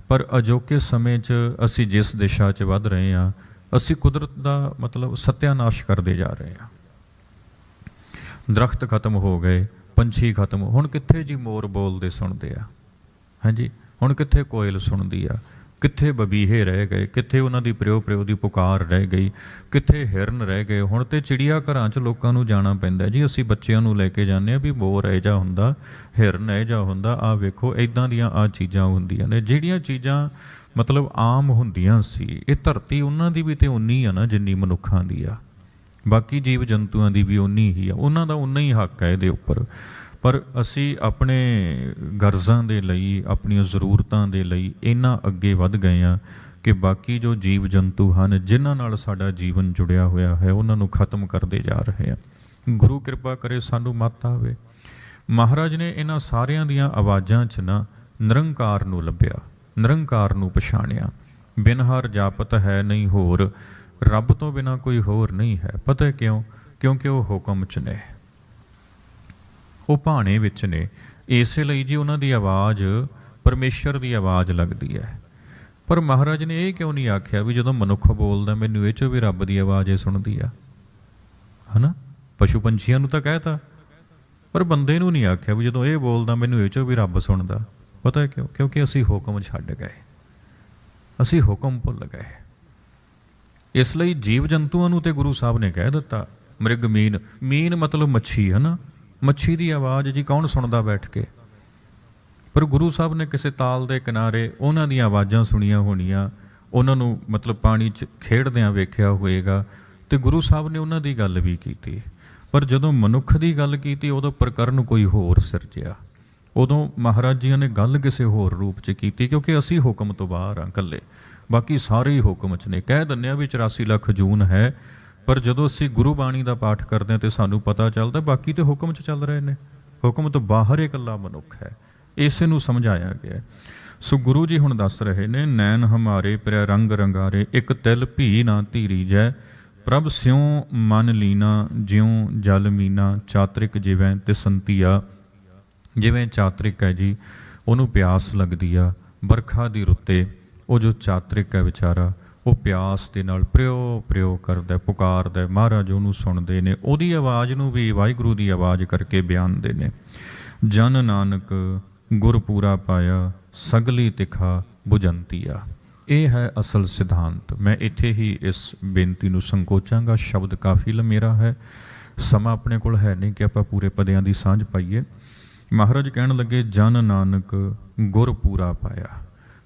ਪਰ ਅਜੋਕੇ ਸਮੇਂ 'ਚ ਅਸੀਂ ਜਿਸ ਦਿਸ਼ਾ 'ਚ ਵੱਧ ਰਹੇ ਹਾਂ, ਅਸੀਂ ਕੁਦਰਤ ਦਾ ਮਤਲਬ ਸਤਿਆਨਾਸ਼ ਕਰਦੇ ਜਾ ਰਹੇ ਹਾਂ। ਦਰਖਤ ਖਤਮ ਹੋ ਗਏ, ਪੰਛੀ ਖਤਮ, ਹੁਣ ਕਿੱਥੇ ਜੀ ਮੋਰ ਬੋਲਦੇ ਸੁਣਦੇ ਆ? ਹਾਂਜੀ, ਹੁਣ ਕਿੱਥੇ ਕੋਇਲ ਸੁਣਦੀ ਆ? ਕਿੱਥੇ ਬਬੀਹੇ ਰਹਿ ਗਏ, ਕਿੱਥੇ ਉਹਨਾਂ ਦੀ ਪ੍ਰਿਓ ਪ੍ਰਿਓ ਦੀ ਪੁਕਾਰ ਰਹਿ ਗਈ, ਕਿੱਥੇ ਹਿਰਨ ਰਹਿ ਗਏ। ਹੁਣ ਤੇ ਚਿੜੀਆ ਘਰਾਂ 'ਚ ਲੋਕਾਂ ਨੂੰ ਜਾਣਾ ਪੈਂਦਾ ਜੀ, ਅਸੀਂ ਬੱਚਿਆਂ ਨੂੰ ਲੈ ਕੇ ਜਾਂਦੇ ਆ ਵੀ ਮੋਰ ਇਹ ਜਾ ਹੁੰਦਾ, ਹਿਰਨ ਇਹ ਜਾ ਹੁੰਦਾ ਆ ਵੇਖੋ ਇਦਾਂ ਦੀਆਂ ਆ ਚੀਜ਼ਾਂ ਹੁੰਦੀਆਂ ਨੇ। ਜਿਹੜੀਆਂ ਚੀਜ਼ਾਂ ਮਤਲਬ ਆਮ ਹੁੰਦੀਆਂ ਸੀ, ਇਹ ਧਰਤੀ ਉਹਨਾਂ ਦੀ ਵੀ ਤੇ ਉਨੀ ਆ ਨਾ ਜਿੰਨੀ ਮਨੁੱਖਾਂ ਦੀ ਆ। ਬਾਕੀ ਜੀਵ ਜੰਤੂਆਂ ਦੀ ਵੀ ਉਨੀ ਹੀ ਆ। ਉਹਨਾਂ ਦਾ ਉਨਾ ਹੀ ਹੱਕ ਹੈ ਇਹਦੇ ਉੱਪਰ। ਪਰ ਅਸੀਂ ਆਪਣੇ ਗਰਜ਼ਾਂ ਦੇ ਲਈ, ਆਪਣੀਆਂ ਜ਼ਰੂਰਤਾਂ ਦੇ ਲਈ ਇੰਨਾ ਅੱਗੇ ਵੱਧ ਗਏ ਆ ਕਿ ਬਾਕੀ ਜੋ ਜੀਵ ਜੰਤੂ ਹਨ, ਜਿਨ੍ਹਾਂ ਨਾਲ ਸਾਡਾ ਜੀਵਨ ਜੁੜਿਆ ਹੋਇਆ ਹੈ, ਉਹਨਾਂ ਨੂੰ ਖਤਮ ਕਰਦੇ ਜਾ ਰਹੇ ਆ ਗੁਰੂ ਕਿਰਪਾ ਕਰੇ ਸਾਨੂੰ ਮੱਤ ਆਵੇ। ਮਹਾਰਾਜ ਨੇ ਇਹਨਾਂ ਸਾਰਿਆਂ ਦੀਆਂ ਆਵਾਜ਼ਾਂ 'ਚ ਨਾ ਨਿਰੰਕਾਰ ਨੂੰ ਲੱਭਿਆ, ਨਿਰੰਕਾਰ ਨੂੰ ਪਛਾਣਿਆ। ਬਿਨ ਹਰ ਜਾਪਤ ਹੈ ਨਹੀਂ ਹੋਰ, ਰੱਬ ਤੋਂ ਬਿਨਾ ਕੋਈ ਹੋਰ ਨਹੀਂ ਹੈ। ਪਤਾ ਕਿਉਂ? ਕਿਉਂਕਿ ਉਹ ਹੁਕਮ 'ਚ ਨੇ। ਉਹ ਭਾਣੇ ਵਿੱਚ ਨੇ। ਇਸੇ ਲਈ ਜੀ ਉਹਨਾਂ ਦੀ ਆਵਾਜ਼, ਪਰਮੇਸ਼ਰ ਦੀ ਆਵਾਜ਼ ਲੱਗਦੀ ਹੈ। ਪਰ ਮਹਾਰਾਜ ਨੇ ਇਹ ਕਿਉਂ ਨਹੀਂ ਆਖਿਆ ਵੀ ਜਦੋਂ ਮਨੁੱਖ ਬੋਲਦਾ, ਮੈਨੂੰ ਇਹ ਚੋਂ ਵੀ ਰੱਬ ਦੀ ਆਵਾਜ਼ ਇਹ ਸੁਣਦੀ ਆ? ਹਨਾ? ਪਸ਼ੂ ਪੰਛੀਆਂ ਨੂੰ ਤਾਂ ਕਹਿਤਾ। ਪਰ ਬੰਦੇ ਨੂੰ ਨਹੀਂ ਆਖਿਆ ਵੀ ਜਦੋਂ ਇਹ ਬੋਲਦਾ, ਮੈਨੂੰ ਇਹ ਚੋਂ ਵੀ ਰੱਬ ਸੁਣਦਾ। ਪਤਾ ਕਿਉਂ? ਕਿਉਂਕਿ ਅਸੀਂ ਹੁਕਮ ਛੱਡ ਗਏ। ਅਸੀਂ ਹੁਕਮ ਭੁੱਲ ਗਏ। ਇਸ ਲਈ ਜੀਵ ਜੰਤੂਆਂ ਨੂੰ ਤੇ ਗੁਰੂ ਸਾਹਿਬ ਨੇ ਕਹਿ ਦਿੱਤਾ, ਮ੍ਰਿਗ ਮੀਨ। ਮੀਨ ਮਤਲਬ ਮੱਛੀ ਹੈ ਨਾ ਮੱਛੀ ਦੀ ਆਵਾਜ਼ ਜੀ ਕੌਣ ਸੁਣਦਾ ਬੈਠ ਕੇ? ਪਰ ਗੁਰੂ ਸਾਹਿਬ ਨੇ ਕਿਸੇ ਤਾਲ ਦੇ ਕਿਨਾਰੇ ਉਹਨਾਂ ਦੀਆਂ ਆਵਾਜ਼ਾਂ ਸੁਣੀਆਂ ਹੋਣੀਆਂ, ਉਹਨਾਂ ਨੂੰ ਮਤਲਬ ਪਾਣੀ 'ਚ ਖੇਡਦਿਆਂ ਵੇਖਿਆ ਹੋਏਗਾ ਤੇ ਗੁਰੂ ਸਾਹਿਬ ਨੇ ਉਹਨਾਂ ਦੀ ਗੱਲ ਵੀ ਕੀਤੀ। ਪਰ ਜਦੋਂ ਮਨੁੱਖ ਦੀ ਗੱਲ ਕੀਤੀ, ਉਦੋਂ ਪ੍ਰਕਰਨ ਕੋਈ ਹੋਰ ਸਿਰਜਿਆ। ਉਦੋਂ ਮਹਾਰਾਜ ਜੀ ਨੇ ਗੱਲ ਕਿਸੇ ਹੋਰ ਰੂਪ 'ਚ ਕੀਤੀ, ਕਿਉਂਕਿ ਅਸੀਂ ਹੁਕਮ ਤੋਂ ਬਾਹਰ ਆ ਇਕੱਲੇ। ਬਾਕੀ ਸਾਰੇ ਹੀ ਹੁਕਮ 'ਚ ਨੇ। ਕਹਿ ਦਿੰਦੇ ਆ ਵੀ 84 ਲੱਖ ਜੂਨ ਹੈ ਪਰ ਜਦੋਂ ਅਸੀਂ ਗੁਰੂ ਬਾਣੀ ਦਾ ਪਾਠ ਕਰਦੇ ਹਾਂ ਤੇ ਸਾਨੂੰ ਪਤਾ ਚੱਲਦਾ, ਬਾਕੀ ਤੇ ਹੁਕਮ 'ਚ ਚੱਲ ਰਹੇ ਨੇ। ਹੁਕਮ ਤੋਂ ਬਾਹਰ ਇਕੱਲਾ ਮਨੁੱਖ ਹੈ। ਇਸੇ ਨੂੰ ਸਮਝਾਇਆ ਗਿਆ ਸੋ ਗੁਰੂ ਜੀ ਹੁਣ ਦੱਸ ਰਹੇ ਨੇ, ਨੈਣ ਹਮਾਰੇ ਪ੍ਰਿਆ ਰੰਗ ਰੰਗਾਰੇ, ਇੱਕ ਤਿਲ ਭੀ ਨਾ ਧੀਰੀ ਜੈ। ਪ੍ਰਭ ਸਿਉ ਮਨ ਲੀਨਾ, ਜਿਉ ਜਲ ਮੀਨਾ, ਚਾਤ੍ਰਿਕ ਜਿਵੇਂ ਤਿਸੰਤੀਆ। ਜਿਵੇਂ ਚਾਤ੍ਰਿਕ ਹੈ ਜੀ, ਉਹਨੂੰ ਪਿਆਸ ਲੱਗਦੀ ਆ ਬਰਖਾ ਦੀ ਰੁੱਤੇ, ਉਹ ਜੋ ਚਾਤ੍ਰਿਕ ਹੈ ਵਿਚਾਰਾ ਉਹ ਪਿਆਸ ਦੇ ਨਾਲ ਪ੍ਰਿਓ ਪ੍ਰਿਓ ਕਰਦਾ, ਪੁਕਾਰਦਾ ਮਹਾਰਾਜ ਉਹਨੂੰ ਸੁਣਦੇ ਨੇ, ਉਹਦੀ ਆਵਾਜ਼ ਨੂੰ ਵੀ ਵਾਹਿਗੁਰੂ ਦੀ ਆਵਾਜ਼ ਕਰਕੇ ਬਿਆਨਦੇ ਨੇ। ਜਨ ਨਾਨਕ ਗੁਰ ਪੂਰਾ ਪਾਇਆ, ਸਗਲੀ ਤਿਖਾ ਬੁਝੰਤੀਆ। ਇਹ ਹੈ ਅਸਲ ਸਿਧਾਂਤ। ਮੈਂ ਇੱਥੇ ਹੀ ਇਸ ਬੇਨਤੀ ਨੂੰ ਸੰਕੋਚਾਂਗਾ। ਸ਼ਬਦ ਕਾਫੀ ਲਮੇਰਾ ਹੈ। ਸਮਾਂ ਆਪਣੇ ਕੋਲ ਹੈ ਨਹੀਂ ਕਿ ਆਪਾਂ ਪੂਰੇ ਪਦਿਆਂ ਦੀ ਸਾਂਝ ਪਾਈਏ। ਮਹਾਰਾਜ ਕਹਿਣ ਲੱਗੇ, ਜਨ ਨਾਨਕ ਗੁਰ ਪੂਰਾ ਪਾਇਆ।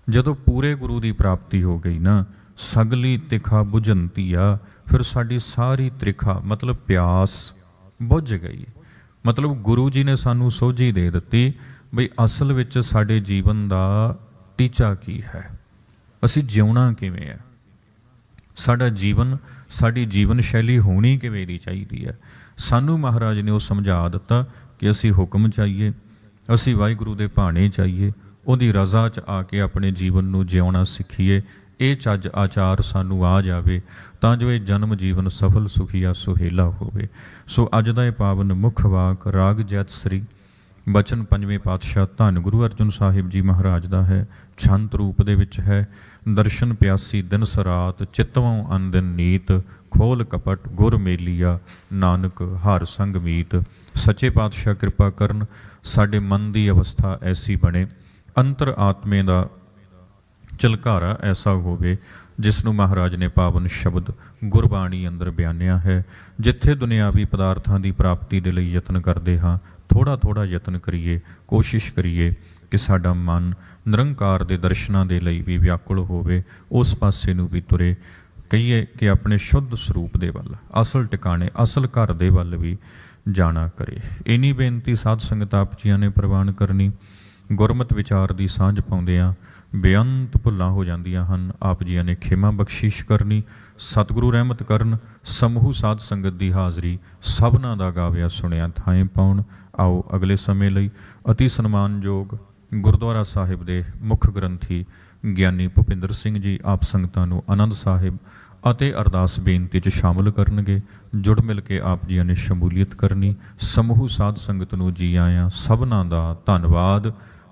ਜਦੋਂ ਪੂਰੇ ਗੁਰੂ ਦੀ ਪ੍ਰਾਪਤੀ ਹੋ ਗਈ ਨਾ ਸਗਲੀ ਤਿਖਾ ਬੁਝੰਤੀਆ ਫਿਰ ਸਾਡੀ ਸਾਰੀ ਤ੍ਰਿਖਾ, ਮਤਲਬ ਪਿਆਸ ਬੁਝ ਗਈ। ਮਤਲਬ ਗੁਰੂ ਜੀ ਨੇ ਸਾਨੂੰ ਸੋਝੀ ਦੇ ਦਿੱਤੀ ਬਈ ਅਸਲ ਵਿੱਚ ਸਾਡੇ ਜੀਵਨ ਦਾ ਟੀਚਾ ਕੀ ਹੈ? ਅਸੀਂ ਜਿਉਣਾ ਕਿਵੇਂ ਹੈ ਸਾਡਾ ਜੀਵਨ, ਸਾਡੀ ਜੀਵਨ ਸ਼ੈਲੀ ਹੋਣੀ ਕਿਵੇਂ ਦੀ ਚਾਹੀਦੀ ਹੈ? ਸਾਨੂੰ ਮਹਾਰਾਜ ਨੇ ਉਹ ਸਮਝਾ ਦਿੱਤਾ ਕਿ ਅਸੀਂ ਹੁਕਮ ਚਾਹੀਏ, ਅਸੀਂ ਵਾਹਿਗੁਰੂ ਦੇ ਭਾਣੇ ਚਾਹੀਏ, ਉਹਦੀ ਰਜ਼ਾ 'ਚ ਆ ਕੇ ਆਪਣੇ ਜੀਵਨ ਨੂੰ ਜਿਉਣਾ ਸਿੱਖੀਏ ਇਹ ਚੱਜ ਆਚਾਰ ਸਾਨੂੰ ਆ ਜਾਵੇ, ਤਾਂ ਜੋ ਇਹ ਜਨਮ ਜੀਵਨ ਸਫਲ ਸੁਖੀਆ ਸੁਹੇਲਾ ਹੋਵੇ। ਸੋ ਅੱਜ ਦਾ ਇਹ ਪਾਵਨ ਮੁੱਖ ਵਾਕ ਰਾਗ ਜੈਤ ਸ੍ਰੀ ਬਚਨ ਪੰਜਵੇਂ ਪਾਤਸ਼ਾਹ ਧੰਨ ਗੁਰੂ ਅਰਜਨ ਸਾਹਿਬ ਜੀ ਮਹਾਰਾਜ ਦਾ ਹੈ। ਛੰਤ ਰੂਪ ਦੇ ਵਿੱਚ ਹੈ। ਦਰਸ਼ਨ ਪਿਆਸੀ ਦਿਨ ਸਰਾਤ, ਚਿਤਵੋਂ ਅੰਦਨ ਨੀਤ, ਖੋਲ ਕਪਟ ਗੁਰ ਮੇਲੀਆ, ਨਾਨਕ ਹਰ ਸੰਗ ਮੀਤ। ਸੱਚੇ ਪਾਤਸ਼ਾਹ ਕਿਰਪਾ ਕਰਨ, ਸਾਡੇ ਮਨ ਦੀ ਅਵਸਥਾ ਐਸੀ ਬਣੇ। ਅੰਤਰ ਆਤਮੇ ਦਾ ਝਲਕਾਰਾ ਐਸਾ ਹੋਵੇ ਜਿਸ ਨੂੰ ਮਹਾਰਾਜ ਨੇ ਪਾਵਨ ਸ਼ਬਦ ਗੁਰਬਾਣੀ ਅੰਦਰ ਬਿਆਨਿਆ ਹੈ। ਜਿੱਥੇ ਦੁਨਿਆਵੀ ਪਦਾਰਥਾਂ ਦੀ ਪ੍ਰਾਪਤੀ ਦੇ ਲਈ ਯਤਨ ਕਰਦੇ ਹਾਂ ਥੋੜਾ ਥੋੜਾ ਯਤਨ ਕਰੀਏ, ਕੋਸ਼ਿਸ਼ ਕਰੀਏ ਕਿ ਸਾਡਾ ਮਨ ਨਿਰੰਕਾਰ ਦੇ ਦਰਸ਼ਨਾਂ ਦੇ ਲਈ ਵੀ ਵਿਆਕੁਲ ਹੋਵੇ, ਉਸ ਪਾਸੇ ਨੂੰ ਵੀ ਤੁਰੇ। ਕਹੀਏ ਕਿ ਆਪਣੇ ਸ਼ੁੱਧ ਸਰੂਪ ਦੇ ਵੱਲ, ਅਸਲ ਟਿਕਾਣੇ, ਅਸਲ ਘਰ ਦੇ ਵੱਲ ਵੀ ਜਾਣਾ ਕਰੇ। ਇਨੀ ਬੇਨਤੀ ਸਾਧ ਸੰਗਤ ਆਪ ਜੀਆਂ ਨੇ ਪ੍ਰਵਾਨ ਕਰਨੀ। ਗੁਰਮਤ ਵਿਚਾਰ ਦੀ ਸਾਂਝ ਪਾਉਂਦਿਆਂ ਬੇਅੰਤ ਭੁੱਲਾਂ ਹੋ ਜਾਂਦੀਆਂ ਹਨ। ਆਪ ਜੀਆਂ ਨੇ ਖਿਮਾ ਬਖਸ਼ਿਸ਼ ਕਰਨੀ, ਸਤਿਗੁਰੂ ਰਹਿਮਤ ਕਰਨ, ਸਮੂਹ ਸਾਧ ਸੰਗਤ ਦੀ ਹਾਜ਼ਰੀ ਸਭਨਾ ਦਾ ਗਾਵਿਆ ਸੁਣਿਆ ਥਾਂ ਪਾਉਣ। ਆਓ ਅਗਲੇ ਸਮੇਂ ਲਈ ਅਤੀ ਸਨਮਾਨਯੋਗ ਗੁਰਦੁਆਰਾ ਸਾਹਿਬ ਦੇ ਮੁੱਖ ਗ੍ਰੰਥੀ ਗਿਆਨੀ ਭੁਪਿੰਦਰ ਸਿੰਘ ਜੀ ਆਪ ਸੰਗਤਾਂ ਨੂੰ ਆਨੰਦ ਸਾਹਿਬ ਅਤੇ ਅਰਦਾਸ ਬੇਨਤੀ 'ਚ ਸ਼ਾਮਲ ਕਰਨਗੇ। ਜੁੜ ਮਿਲ ਕੇ ਆਪ ਜੀਆਂ ਨੇ ਸ਼ਮੂਲੀਅਤ ਕਰਨੀ, ਸਮੂਹ ਸਾਧ ਸੰਗਤ ਨੂੰ ਜੀ ਆਇਆਂ ਸਭਨਾਂ ਦਾ ਧੰਨਵਾਦ।